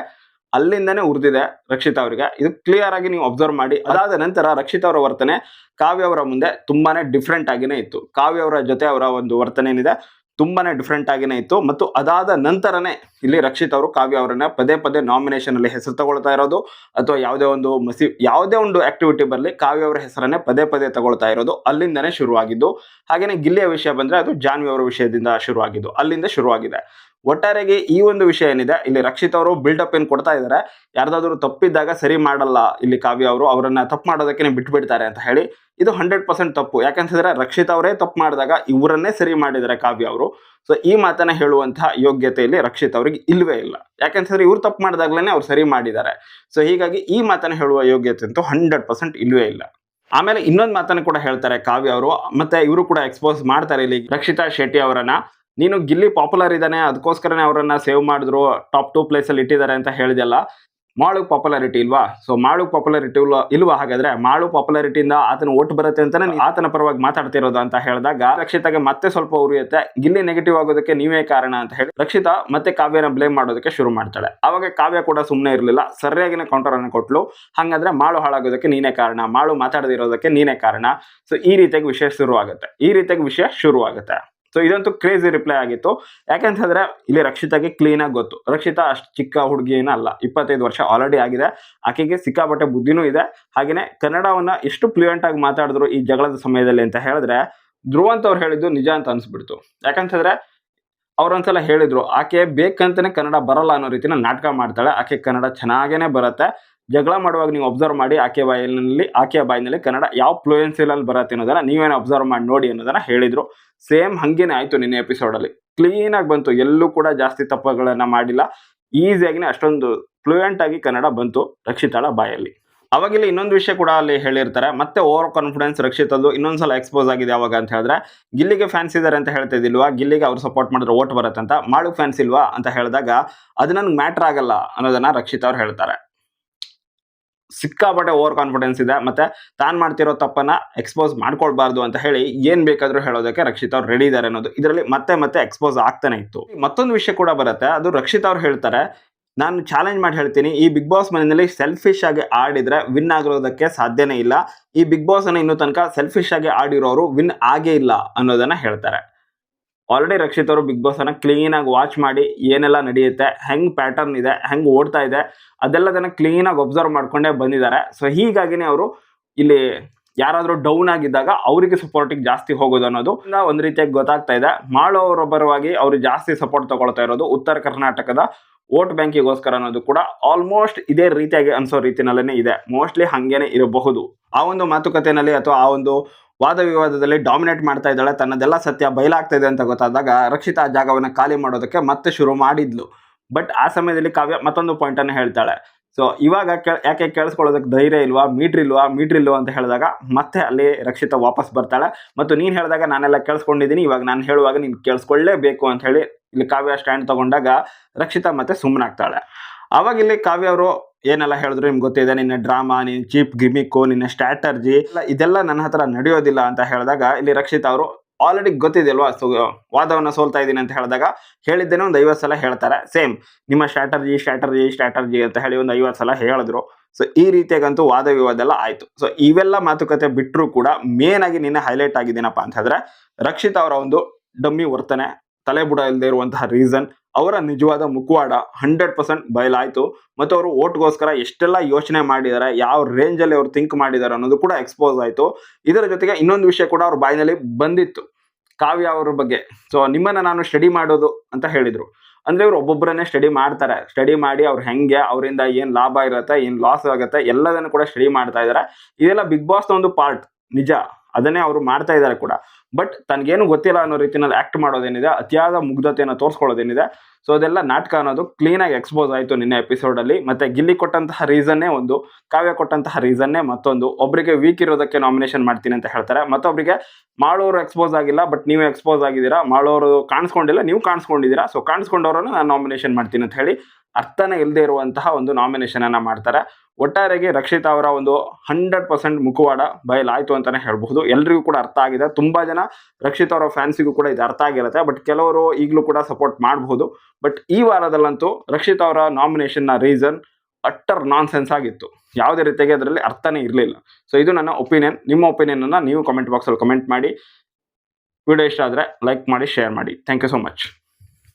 ಅಲ್ಲಿಂದನೇ ಉರಿದಿದೆ ರಕ್ಷಿತಾ ಅವರಿಗೆ. ಇದು ಕ್ಲಿಯರ್ ಆಗಿ ನೀವು ಅಬ್ಸರ್ವ್ ಮಾಡಿ. ಅದಾದ ನಂತರ ರಕ್ಷಿತಾ ಅವರ ವರ್ತನೆ ಕಾವ್ಯ ಅವರ ಮುಂದೆ ತುಂಬಾನೇ ಡಿಫ್ರೆಂಟ್ ಆಗಿನೇ ಇತ್ತು. ಕಾವ್ಯ ಅವರ ಜೊತೆ ಅವರ ಒಂದು ವರ್ತನೆ ಏನಿದೆ ತುಂಬಾನೇ ಡಿಫ್ರೆಂಟ್ ಆಗಿನೇ ಇತ್ತು. ಮತ್ತು ಅದಾದ ನಂತರನೇ ಇಲ್ಲಿ ರಕ್ಷಿತ್ ಅವರು ಕಾವ್ಯ ಅವರನ್ನ ಪದೇ ಪದೇ ನಾಮಿನೇಷನ್ ಅಲ್ಲಿ ಹೆಸರು ತಗೊಳ್ತಾ ಇರೋದು, ಅಥವಾ ಯಾವುದೇ ಒಂದು ಮಸಿ, ಯಾವುದೇ ಒಂದು ಆಕ್ಟಿವಿಟಿ ಬರಲಿ ಕಾವ್ಯ ಅವರ ಹೆಸರನ್ನೇ ಪದೇ ಪದೇ ತಗೊಳ್ತಾ ಇರೋದು ಅಲ್ಲಿಂದನೇ ಶುರುವಾಗಿದ್ದು. ಹಾಗೆಯೇ ಗಿಲ್ಲಿಯ ವಿಷಯ ಬಂದ್ರೆ ಅದು ಜಾನ್ವಿ ಅವರ ವಿಷಯದಿಂದ ಶುರುವಾಗಿದ್ದು. ಅಲ್ಲಿಂದ ಶುರುವಾಗಿದೆ. ಒಟ್ಟಾರೆಗೆ ಈ ಒಂದು ವಿಷಯ ಏನಿದೆ, ಇಲ್ಲಿ ರಕ್ಷಿತ್ ಅವರು ಬಿಲ್ಡಪ್ ಏನು ಕೊಡ್ತಾ ಇದ್ದಾರೆ ಯಾರ್ದಾದ್ರು ತಪ್ಪಿದ್ದಾಗ ಸರಿ ಮಾಡಲ್ಲ ಇಲ್ಲಿ ಕಾವ್ಯ ಅವರು, ಅವರನ್ನ ತಪ್ಪು ಮಾಡೋದಕ್ಕೆ ಬಿಟ್ಬಿಡ್ತಾರೆ ಅಂತ ಹೇಳಿ, ಇದು ಹಂಡ್ರೆಡ್ ಪರ್ಸೆಂಟ್ ತಪ್ಪು. ಯಾಕಂತಂದ್ರೆ ರಕ್ಷಿತ್ ಅವರೇ ತಪ್ಪು ಮಾಡಿದಾಗ ಇವರನ್ನೇ ಸರಿ ಮಾಡಿದ್ದಾರೆ ಕಾವ್ಯ ಅವರು. ಸೊ ಈ ಮಾತನ್ನ ಹೇಳುವಂತಹ ಯೋಗ್ಯತೆಯಲ್ಲಿ ರಕ್ಷಿತ್ ಅವರಿಗೆ ಇಲ್ವೇ ಇಲ್ಲ. ಯಾಕಂತಂದ್ರೆ ಇವ್ರು ತಪ್ಪು ಮಾಡಿದಾಗ್ಲೇ ಅವ್ರು ಸರಿ ಮಾಡಿದ್ದಾರೆ. ಸೊ ಹೀಗಾಗಿ ಈ ಮಾತನ್ನ ಹೇಳುವ ಯೋಗ್ಯತೆ ಅಂತೂ ಹಂಡ್ರೆಡ್ ಪರ್ಸೆಂಟ್ ಇಲ್ವೇ ಇಲ್ಲ. ಆಮೇಲೆ ಇನ್ನೊಂದು ಮಾತನ್ನು ಕೂಡ ಹೇಳ್ತಾರೆ ಕಾವ್ಯ ಅವರು, ಮತ್ತೆ ಇವರು ಕೂಡ ಎಕ್ಸ್ಪೋಸ್ ಮಾಡ್ತಾರೆ ಇಲ್ಲಿ ರಕ್ಷಿತಾ ಶೆಟ್ಟಿ ಅವರನ್ನ. ನೀನು ಗಿಲ್ಲಿ ಪಾಪ್ಯುಲರ್ ಇದ್ದಾನೆ ಅದಕ್ಕೋಸ್ಕರನೇ ಅವರನ್ನ ಸೇವ್ ಮಾಡಿದ್ರು ಟಾಪ್ ಟೂ ಪ್ಲೇಸ್ ಅಲ್ಲಿ ಇಟ್ಟಿದ್ದಾರೆ ಅಂತ ಹೇಳಿದೆಲ್ಲ ಮಾಳು ಪಾಪ್ಯುಲಾರಿಟಿ ಇಲ್ವಾ? ಸೊ ಮಾಳು ಪಾಪ್ಯುಲಾರಿಟಿ ಇಲ್ವಾ ಹಾಗಾದ್ರೆ? ಮಾಳು ಪಾಪ್ಯುಲಾರಿಟಿಯಿಂದ ಆತನ ಓಟ್ ಬರುತ್ತೆ ಅಂತಾನೆ ಆತನ ಪರವಾಗಿ ಮಾತಾಡ್ತಿರೋದು ಅಂತ ಹೇಳಿದಾಗ, ರಕ್ಷಿತಾಗೆ ಮತ್ತೆ ಸ್ವಲ್ಪ ಉರಿಯುತ್ತೆ. ಗಿಲ್ಲಿ ನೆಗೆಟಿವ್ ಆಗೋದಕ್ಕೆ ನೀವೇ ಕಾರಣ ಅಂತ ಹೇಳಿ, ರಕ್ಷಿತಾ ಮತ್ತೆ ಕಾವ್ಯನ ಬ್ಲೇಮ್ ಮಾಡೋದಕ್ಕೆ ಶುರು ಮಾಡ್ತಾಳೆ. ಅವಾಗ ಕಾವ್ಯ ಕೂಡ ಸುಮ್ಮನೆ ಇರಲಿಲ್ಲ, ಸರಿಯಾಗಿನ ಕೌಂಟರ್ ಅನ್ನು ಕೊಟ್ಲು. ಹಂಗಂದ್ರೆ ಮಾಳು ಹಾಳಾಗೋದಕ್ಕೆ ನೀನೇ ಕಾರಣ, ಮಾಳು ಮಾತಾಡದಿರೋದಕ್ಕೆ ನೀನೇ ಕಾರಣ. ಸೊ ಈ ರೀತಿಯಾಗಿ ವಿಷಯ ಶುರು ಆಗುತ್ತೆ ಈ ರೀತಿಯಾಗಿ ವಿಷಯ ಶುರು ಆಗುತ್ತೆ ಸೊ ಇದಂತೂ ಕ್ರೇಜಿ ರಿಪ್ಲೈ ಆಗಿತ್ತು. ಯಾಕಂತಂದ್ರೆ ಇಲ್ಲಿ ರಕ್ಷಿತಾಗೆ ಕ್ಲೀನ್ ಆಗಿ ಗೊತ್ತು. ರಕ್ಷಿತಾ ಅಷ್ಟು ಚಿಕ್ಕ ಹುಡುಗಿ ಅಲ್ಲ. ಇಪ್ಪತ್ತೈದು ವರ್ಷ ಆಲ್ರೆಡಿ ಆಗಿದೆ. ಆಕೆಗೆ ಸಿಕ್ಕಾಪಟ್ಟೆ ಬುದ್ಧಿನೂ ಇದೆ. ಹಾಗೆಯೇ ಕನ್ನಡವನ್ನ ಎಷ್ಟು ಫ್ಲೂಯೆಂಟ್ ಆಗಿ ಮಾತಾಡಿದ್ರು ಈ ಜಗಳದ ಸಮಯದಲ್ಲಿ ಅಂತ ಹೇಳಿದ್ರೆ, ಧ್ರುವಂತ ಅವ್ರು ಹೇಳಿದ್ದು ನಿಜ ಅಂತ ಅನ್ಸ್ಬಿಡ್ತು. ಯಾಕಂತಂದ್ರೆ ಅವ್ರೊಂದ್ಸಲ ಹೇಳಿದ್ರು, ಆಕೆ ಬೇಕಂತಾನೆ ಕನ್ನಡ ಬರಲ್ಲ ಅನ್ನೋ ರೀತಿನ ನಾಟಕ ಮಾಡ್ತಾಳೆ. ಆಕೆ ಕನ್ನಡ ಚೆನ್ನಾಗೇನೆ ಬರುತ್ತೆ. ಜಗಳ ಮಾಡುವಾಗ ನೀವು ಅಬ್ಸರ್ವ್ ಮಾಡಿ ಆಕೆ ಬಾಯಿನಲ್ಲಿ ಆಕೆಯ ಬಾಯಿನಲ್ಲಿ ಕನ್ನಡ ಯಾವ ಫ್ಲೂಯೆನ್ಸಿಲಲ್ಲಿ ಬರುತ್ತೆ ಅನ್ನೋದನ್ನ ನೀವೇನು ಅಬ್ಸರ್ವ್ ಮಾಡಿ ನೋಡಿ ಅನ್ನೋದನ್ನ ಹೇಳಿದ್ರು. ಸೇಮ್ ಹಂಗೇನೆ ಆಯ್ತು ನಿನ್ನೆ ಎಪಿಸೋಡಲ್ಲಿ ಕ್ಲೀನ್ ಆಗಿ ಬಂತು. ಎಲ್ಲೂ ಕೂಡ ಜಾಸ್ತಿ ತಪ್ಪುಗಳನ್ನ ಮಾಡಿಲ್ಲ. ಈಸಿಯಾಗಿನೇ ಅಷ್ಟೊಂದು ಫ್ಲೂಯೆಂಟ್ ಆಗಿ ಕನ್ನಡ ಬಂತು ರಕ್ಷಿತಾಳ ಬಾಯಲ್ಲಿ. ಅವಾಗ ಇಲ್ಲಿ ಇನ್ನೊಂದು ವಿಷಯ ಕೂಡ ಅಲ್ಲಿ ಹೇಳಿರ್ತಾರೆ. ಮತ್ತೆ ಓವರ್ ಕಾನ್ಫಿಡೆನ್ಸ್ ರಕ್ಷಿತದ್ದು ಇನ್ನೊಂದ್ಸಲ ಎಕ್ಸ್ಪೋಸ್ ಆಗಿದೆ ಯಾವಾಗ ಅಂತ ಹೇಳಿದ್ರೆ, ಗಿಲ್ಲಿಗೆ ಫ್ಯಾನ್ಸ್ ಇದ್ದಾರೆ ಅಂತ ಹೇಳ್ತಾ ಗಿಲ್ಲಿಗೆ ಅವ್ರು ಸಪೋರ್ಟ್ ಮಾಡಿದ್ರೆ ಓಟ್ ಬರುತ್ತೆ ಅಂತ. ಮಾಳು ಫ್ಯಾನ್ಸ್ ಇಲ್ವಾ ಅಂತ ಹೇಳಿದಾಗ, ಅದು ನನ್ಗೆ ಮ್ಯಾಟ್ರ್ ಆಗಲ್ಲ ಅನ್ನೋದನ್ನ ರಕ್ಷಿತ್ ಅವ್ರು ಹೇಳ್ತಾರೆ. ಸಿಕ್ಕಾಪಟ್ಟೆ ಓವರ್ ಕಾನ್ಫಿಡೆನ್ಸ್ ಇದೆ. ಮತ್ತೆ ತಾನು ಮಾಡ್ತಿರೋ ತಪ್ಪನ್ನ ಎಕ್ಸ್ಪೋಸ್ ಮಾಡ್ಕೊಳ್ಬಾರ್ದು ಅಂತ ಹೇಳಿ ಏನ್ ಬೇಕಾದ್ರೂ ಹೇಳೋದಕ್ಕೆ ರಕ್ಷಿತ್ ಅವ್ರು ರೆಡಿ ಇದ್ದಾರೆ ಅನ್ನೋದು. ಇದರಲ್ಲಿ ಮತ್ತೆ ಮತ್ತೆ ಎಕ್ಸ್ಪೋಸ್ ಆಗ್ತಾನೆ ಇತ್ತು. ಮತ್ತೊಂದು ವಿಷಯ ಕೂಡ ಬರುತ್ತೆ. ಅದು ರಕ್ಷಿತ್ ಅವ್ರು ಹೇಳ್ತಾರೆ ನಾನು ಚಾಲೆಂಜ್ ಮಾಡಿ ಹೇಳ್ತೀನಿ. ಈ ಬಿಗ್ ಬಾಸ್ ಮನೆಯಲ್ಲಿ ಸೆಲ್ಫಿಶ್ ಆಗಿ ಆಡಿದ್ರೆ ವಿನ್ ಆಗಿರೋದಕ್ಕೆ ಸಾಧ್ಯನೇ ಇಲ್ಲ. ಈ ಬಿಗ್ ಬಾಸ್ ಅನ್ನು ಇನ್ನೂ ತನಕ ಸೆಲ್ಫಿಶ್ ಆಗಿ ಆಡಿರೋರು ವಿನ್ ಆಗೇ ಇಲ್ಲ ಅನ್ನೋದನ್ನ ಹೇಳ್ತಾರೆ. ಆಲ್ರೆಡಿ ರಕ್ಷಿತ್ ಅವರು ಬಿಗ್ ಬಾಸ್ ಅನ್ನ ಕ್ಲೀನ್ ಆಗಿ ವಾಚ್ ಮಾಡಿ ಏನೆಲ್ಲ ನಡೆಯುತ್ತೆ, ಹೆಂಗ್ ಪ್ಯಾಟರ್ನ್ ಇದೆ, ಹೆಂಗ್ ಓಡ್ತಾ ಇದೆ, ಅದೆಲ್ಲದನ್ನ ಕ್ಲೀನ್ ಆಗಿ ಒಬ್ಸರ್ವ್ ಮಾಡ್ಕೊಂಡೇ ಬಂದಿದ್ದಾರೆ. ಸೊ ಹೀಗಾಗಿನೇ ಅವರು ಇಲ್ಲಿ ಯಾರಾದರೂ ಡೌನ್ ಆಗಿದ್ದಾಗ ಅವರಿಗೆ ಸಪೋರ್ಟಿಗೆ ಜಾಸ್ತಿ ಹೋಗೋದು ಅನ್ನೋದು ಒಂದು ರೀತಿಯಾಗಿ ಗೊತ್ತಾಗ್ತಾ ಇದೆ. ಮಾಡೋರ ಪರವಾಗಿ ಅವರು ಜಾಸ್ತಿ ಸಪೋರ್ಟ್ ತಗೊಳ್ತಾ ಇರೋದು ಉತ್ತರ ಕರ್ನಾಟಕದ ವೋಟ್ ಬ್ಯಾಂಕಿಗೋಸ್ಕರ ಅನ್ನೋದು ಕೂಡ ಆಲ್ಮೋಸ್ಟ್ ಇದೇ ರೀತಿಯಾಗಿ ಅನ್ಸೋ ರೀತಿನಲ್ಲೇ ಇದೆ. ಮೋಸ್ಟ್ಲಿ ಹಂಗೇನೆ ಇರಬಹುದು. ಆ ಒಂದು ಮಾತುಕತೆಯಲ್ಲಿ ಅಥವಾ ಆ ಒಂದು ವಾದ ವಿವಾದದಲ್ಲಿ ಡಾಮಿನೇಟ್ ಮಾಡ್ತಾ ಇದ್ದಾಳೆ, ತನ್ನದೆಲ್ಲ ಸತ್ಯ ಬಯಲಾಗ್ತಾ ಇದೆ ಅಂತ ಗೊತ್ತಾದಾಗ ರಕ್ಷಿತ ಆ ಜಾಗವನ್ನು ಖಾಲಿ ಮಾಡೋದಕ್ಕೆ ಮತ್ತೆ ಶುರು ಮಾಡಿದ್ಲು. ಬಟ್ ಆ ಸಮಯದಲ್ಲಿ ಕಾವ್ಯ ಮತ್ತೊಂದು ಪಾಯಿಂಟ್ ಅನ್ನು ಹೇಳ್ತಾಳೆ. ಸೊ ಇವಾಗ ಕೇಳ, ಯಾಕೆ ಕೇಳಿಸ್ಕೊಳ್ಳೋದಕ್ಕೆ ಧೈರ್ಯ ಇಲ್ವಾ, ಮೀಟ್ರ್ ಇಲ್ವಾ ಮೀಟ್ರ್ ಇಲ್ವಾ ಅಂತ ಹೇಳಿದಾಗ ಮತ್ತೆ ಅಲ್ಲಿ ರಕ್ಷಿತಾ ವಾಪಸ್ ಬರ್ತಾಳೆ. ಮತ್ತು ನೀನು ಹೇಳಿದಾಗ ನಾನೆಲ್ಲ ಕೇಳಿಸ್ಕೊಂಡಿದ್ದೀನಿ, ಇವಾಗ ನಾನು ಹೇಳುವಾಗ ನೀನು ಕೇಳಿಸ್ಕೊಳ್ಳೇಬೇಕು ಅಂತ ಹೇಳಿ ಇಲ್ಲಿ ಕಾವ್ಯ ಸ್ಟ್ಯಾಂಡ್ ತಗೊಂಡಾಗ ರಕ್ಷಿತಾ ಮತ್ತೆ ಸುಮ್ಮನಾಗ್ತಾಳೆ ಅವಾಗ ಇಲ್ಲಿ ಕಾವ್ಯ ಅವರು ಏನೆಲ್ಲ ಹೇಳಿದ್ರು ನಿಮ್ಗೆ ಗೊತ್ತಿದೆ, ನಿನ್ನ ಡ್ರಾಮಾ ನಿನ್ನ ಚೀಪ್ ಗಿಮಿಕ್ಕು ನಿನ್ನ ಸ್ಟ್ರಾಟರ್ಜಿ ಇದೆಲ್ಲ ನನ್ನ ಹತ್ರ ನಡೆಯೋದಿಲ್ಲ ಅಂತ ಹೇಳಿದಾಗ ಇಲ್ಲಿ ರಕ್ಷಿತಾ ಅವರು ಆಲ್ರೆಡಿ ಗೊತ್ತಿದೆಯಲ್ವಾ? ಸೊ ವಾದವನ್ನು ಸೋಲ್ತಾ ಇದ್ದೀನಿ ಅಂತ ಹೇಳಿದಾಗ ಹೇಳಿದ್ದೇನೆ ಒಂದು ಐವತ್ತು ಸಲ ಹೇಳ್ತಾರೆ. ಸೇಮ್ ನಿಮ್ಮ ಸ್ಟ್ರಾಟರ್ಜಿ ಸ್ಟ್ರಾಟರ್ಜಿ ಸ್ಟ್ರಾಟರ್ಜಿ ಅಂತ ಹೇಳಿ ಒಂದು ಐವತ್ತು ಸಲ ಹೇಳಿದ್ರು. ಸೊ ಈ ರೀತಿಯಾಗಂತೂ ವಾದ ವಿವಾದ ಎಲ್ಲ ಆಯಿತು. ಸೊ ಇವೆಲ್ಲ ಮಾತುಕತೆ ಬಿಟ್ಟರೂ ಕೂಡ ಮೇನ್ ಆಗಿ ನಿನ್ನೆ ಹೈಲೈಟ್ ಆಗಿದ್ದೇನಪ್ಪ ಅಂತ ಹೇಳಿದ್ರೆ ರಕ್ಷಿತ್ ಅವರ ಒಂದು ಡಮ್ಮಿ ವರ್ತನೆ ತಲೆಬುಡ ಇಲ್ಲದೆ ಇರುವಂತಹ ರೀಸನ್ ಅವರ ನಿಜವಾದ ಮುಖವಾಡ ಹಂಡ್ರೆಡ್ ಪರ್ಸೆಂಟ್ ಬಯಲಾಯಿತು. ಮತ್ತು ಅವರು ಓಟ್ಗೋಸ್ಕರ ಎಷ್ಟೆಲ್ಲ ಯೋಚನೆ ಮಾಡಿದ್ದಾರೆ, ಯಾವ ರೇಂಜಲ್ಲಿ ಅವರು ಥಿಂಕ್ ಮಾಡಿದ್ದಾರೆ ಅನ್ನೋದು ಕೂಡ ಎಕ್ಸ್ಪೋಸ್ ಆಯಿತು. ಇದರ ಜೊತೆಗೆ ಇನ್ನೊಂದು ವಿಷಯ ಕೂಡ ಅವ್ರ ಬಾಯಿನಲ್ಲಿ ಬಂದಿತ್ತು. ಕಾವ್ಯ ಅವ್ರ ಬಗ್ಗೆ. ಸೊ ನಿಮ್ಮನ್ನು ನಾನು ಸ್ಟಡಿ ಮಾಡೋದು ಅಂತ ಹೇಳಿದರು. ಅಂದರೆ ಇವರು ಒಬ್ಬೊಬ್ಬರನ್ನೇ ಸ್ಟಡಿ ಮಾಡ್ತಾರೆ. ಸ್ಟಡಿ ಮಾಡಿ ಅವ್ರು ಹೆಂಗೆ, ಅವರಿಂದ ಏನು ಲಾಭ ಇರುತ್ತೆ, ಏನು ಲಾಸ್ ಆಗುತ್ತೆ, ಎಲ್ಲದನ್ನು ಕೂಡ ಸ್ಟಡಿ ಮಾಡ್ತಾ ಇದ್ದಾರೆ. ಇದೆಲ್ಲ ಬಿಗ್ ಬಾಸ್ನ ಒಂದು ಪಾರ್ಟ್ ನಿಜ. ಅದನ್ನೇ ಅವರು ಮಾಡ್ತಾ ಇದ್ದಾರೆ ಕೂಡ. ಬಟ್ ತನಗೇನು ಗೊತ್ತಿಲ್ಲ ಅನ್ನೋ ರೀತಿಯಲ್ಲಿ ಆಕ್ಟ್ ಮಾಡೋದೇನಿದೆ, ಅತಿಯಾದ ಮುಗ್ಧತೆಯನ್ನು ತೋರಿಸ್ಕೊಳ್ಳೋದೇನಿದೆ. ಸೊ ಅದೆಲ್ಲ ನಾಟಕ ಅನ್ನೋದು ಕ್ಲೀನಾಗಿ ಎಕ್ಸ್ಪೋಸ್ ಆಯಿತು ನಿನ್ನೆ ಎಪಿಸೋಡಲ್ಲಿ ಮತ್ತೆ ಗಿಲ್ಲಿ ಕೊಟ್ಟಂತಹ ರೀಸನ್ನೇ ಒಂದು, ಕಾವ್ಯ ಕೊಟ್ಟಂತಹ ರೀಸನ್ನೇ ಮತ್ತೊಂದು. ಒಬ್ಬರಿಗೆ ವೀಕ್ ಇರೋದಕ್ಕೆ ನಾಮಿನೇಷನ್ ಮಾಡ್ತೀನಿ ಅಂತ ಹೇಳ್ತಾರೆ. ಮತ್ತೊಬ್ಬರಿಗೆ ಮಾಡೋರು ಎಕ್ಸ್ಪೋಸ್ ಆಗಿಲ್ಲ ಬಟ್ ನೀವು ಎಕ್ಸ್ಪೋಸ್ ಆಗಿದ್ದೀರಾ ಮಾಡೋರು ಕಾಣಿಸ್ಕೊಂಡಿಲ್ಲ, ನೀವು ಕಾಣಿಸ್ಕೊಂಡಿದ್ದೀರಾ. ಸೊ ಕಾಣಿಸ್ಕೊಂಡವ್ರನ್ನ ನಾನು ನಾಮಿನೇಷನ್ ಮಾಡ್ತೀನಿ ಅಂತ ಹೇಳಿ ಅರ್ಥನೇ ಇಲ್ಲದೆ ಇರುವಂತಹ ಒಂದು ನಾಮಿನೇಷನ್ ಅನ್ನ ಮಾಡ್ತಾರೆ. ಒಟ್ಟಾರೆಗೆ ರಕ್ಷಿತಾ ಅವರ ಒಂದು ಹಂಡ್ರೆಡ್ ಪರ್ಸೆಂಟ್ ಮುಖವಾಡ ಬಯಲಾಯಿತು ಅಂತಾನೆ ಹೇಳ್ಬಹುದು. ಎಲ್ರಿಗೂ ಕೂಡ ಅರ್ಥ ಆಗಿದೆ. ತುಂಬಾ ಜನ ರಕ್ಷಿತಾ ಅವರ ಫ್ಯಾನ್ಸಿಗೂ ಕೂಡ ಇದು ಅರ್ಥ ಆಗಿರುತ್ತೆ. ಬಟ್ ಕೆಲವರು ಈಗಲೂ ಕೂಡ ಸಪೋರ್ಟ್ ಮಾಡಬಹುದು. ಬಟ್ ಈ ವಾರದಲ್ಲಂತೂ ರಕ್ಷಿತಾ ಅವರ ನಾಮಿನೇಷನ್ನ ರೀಸನ್ ಅಟ್ಟರ್ ನಾನ್ ಸೆನ್ಸ್ ಆಗಿತ್ತು. ಯಾವುದೇ ರೀತಿಯಾಗಿ ಅದರಲ್ಲಿ ಅರ್ಥನೇ ಇರಲಿಲ್ಲ. ಸೊ ಇದು ನನ್ನ ಒಪಿನಿಯನ್ ನಿಮ್ಮ ಒಪಿನಿಯನ್ ನೀವು ಕಮೆಂಟ್ ಬಾಕ್ಸಲ್ಲಿ ಕಮೆಂಟ್ ಮಾಡಿ. ವಿಡಿಯೋ ಇಷ್ಟ ಆದರೆ ಲೈಕ್ ಮಾಡಿ ಶೇರ್ ಮಾಡಿ. Thank you so much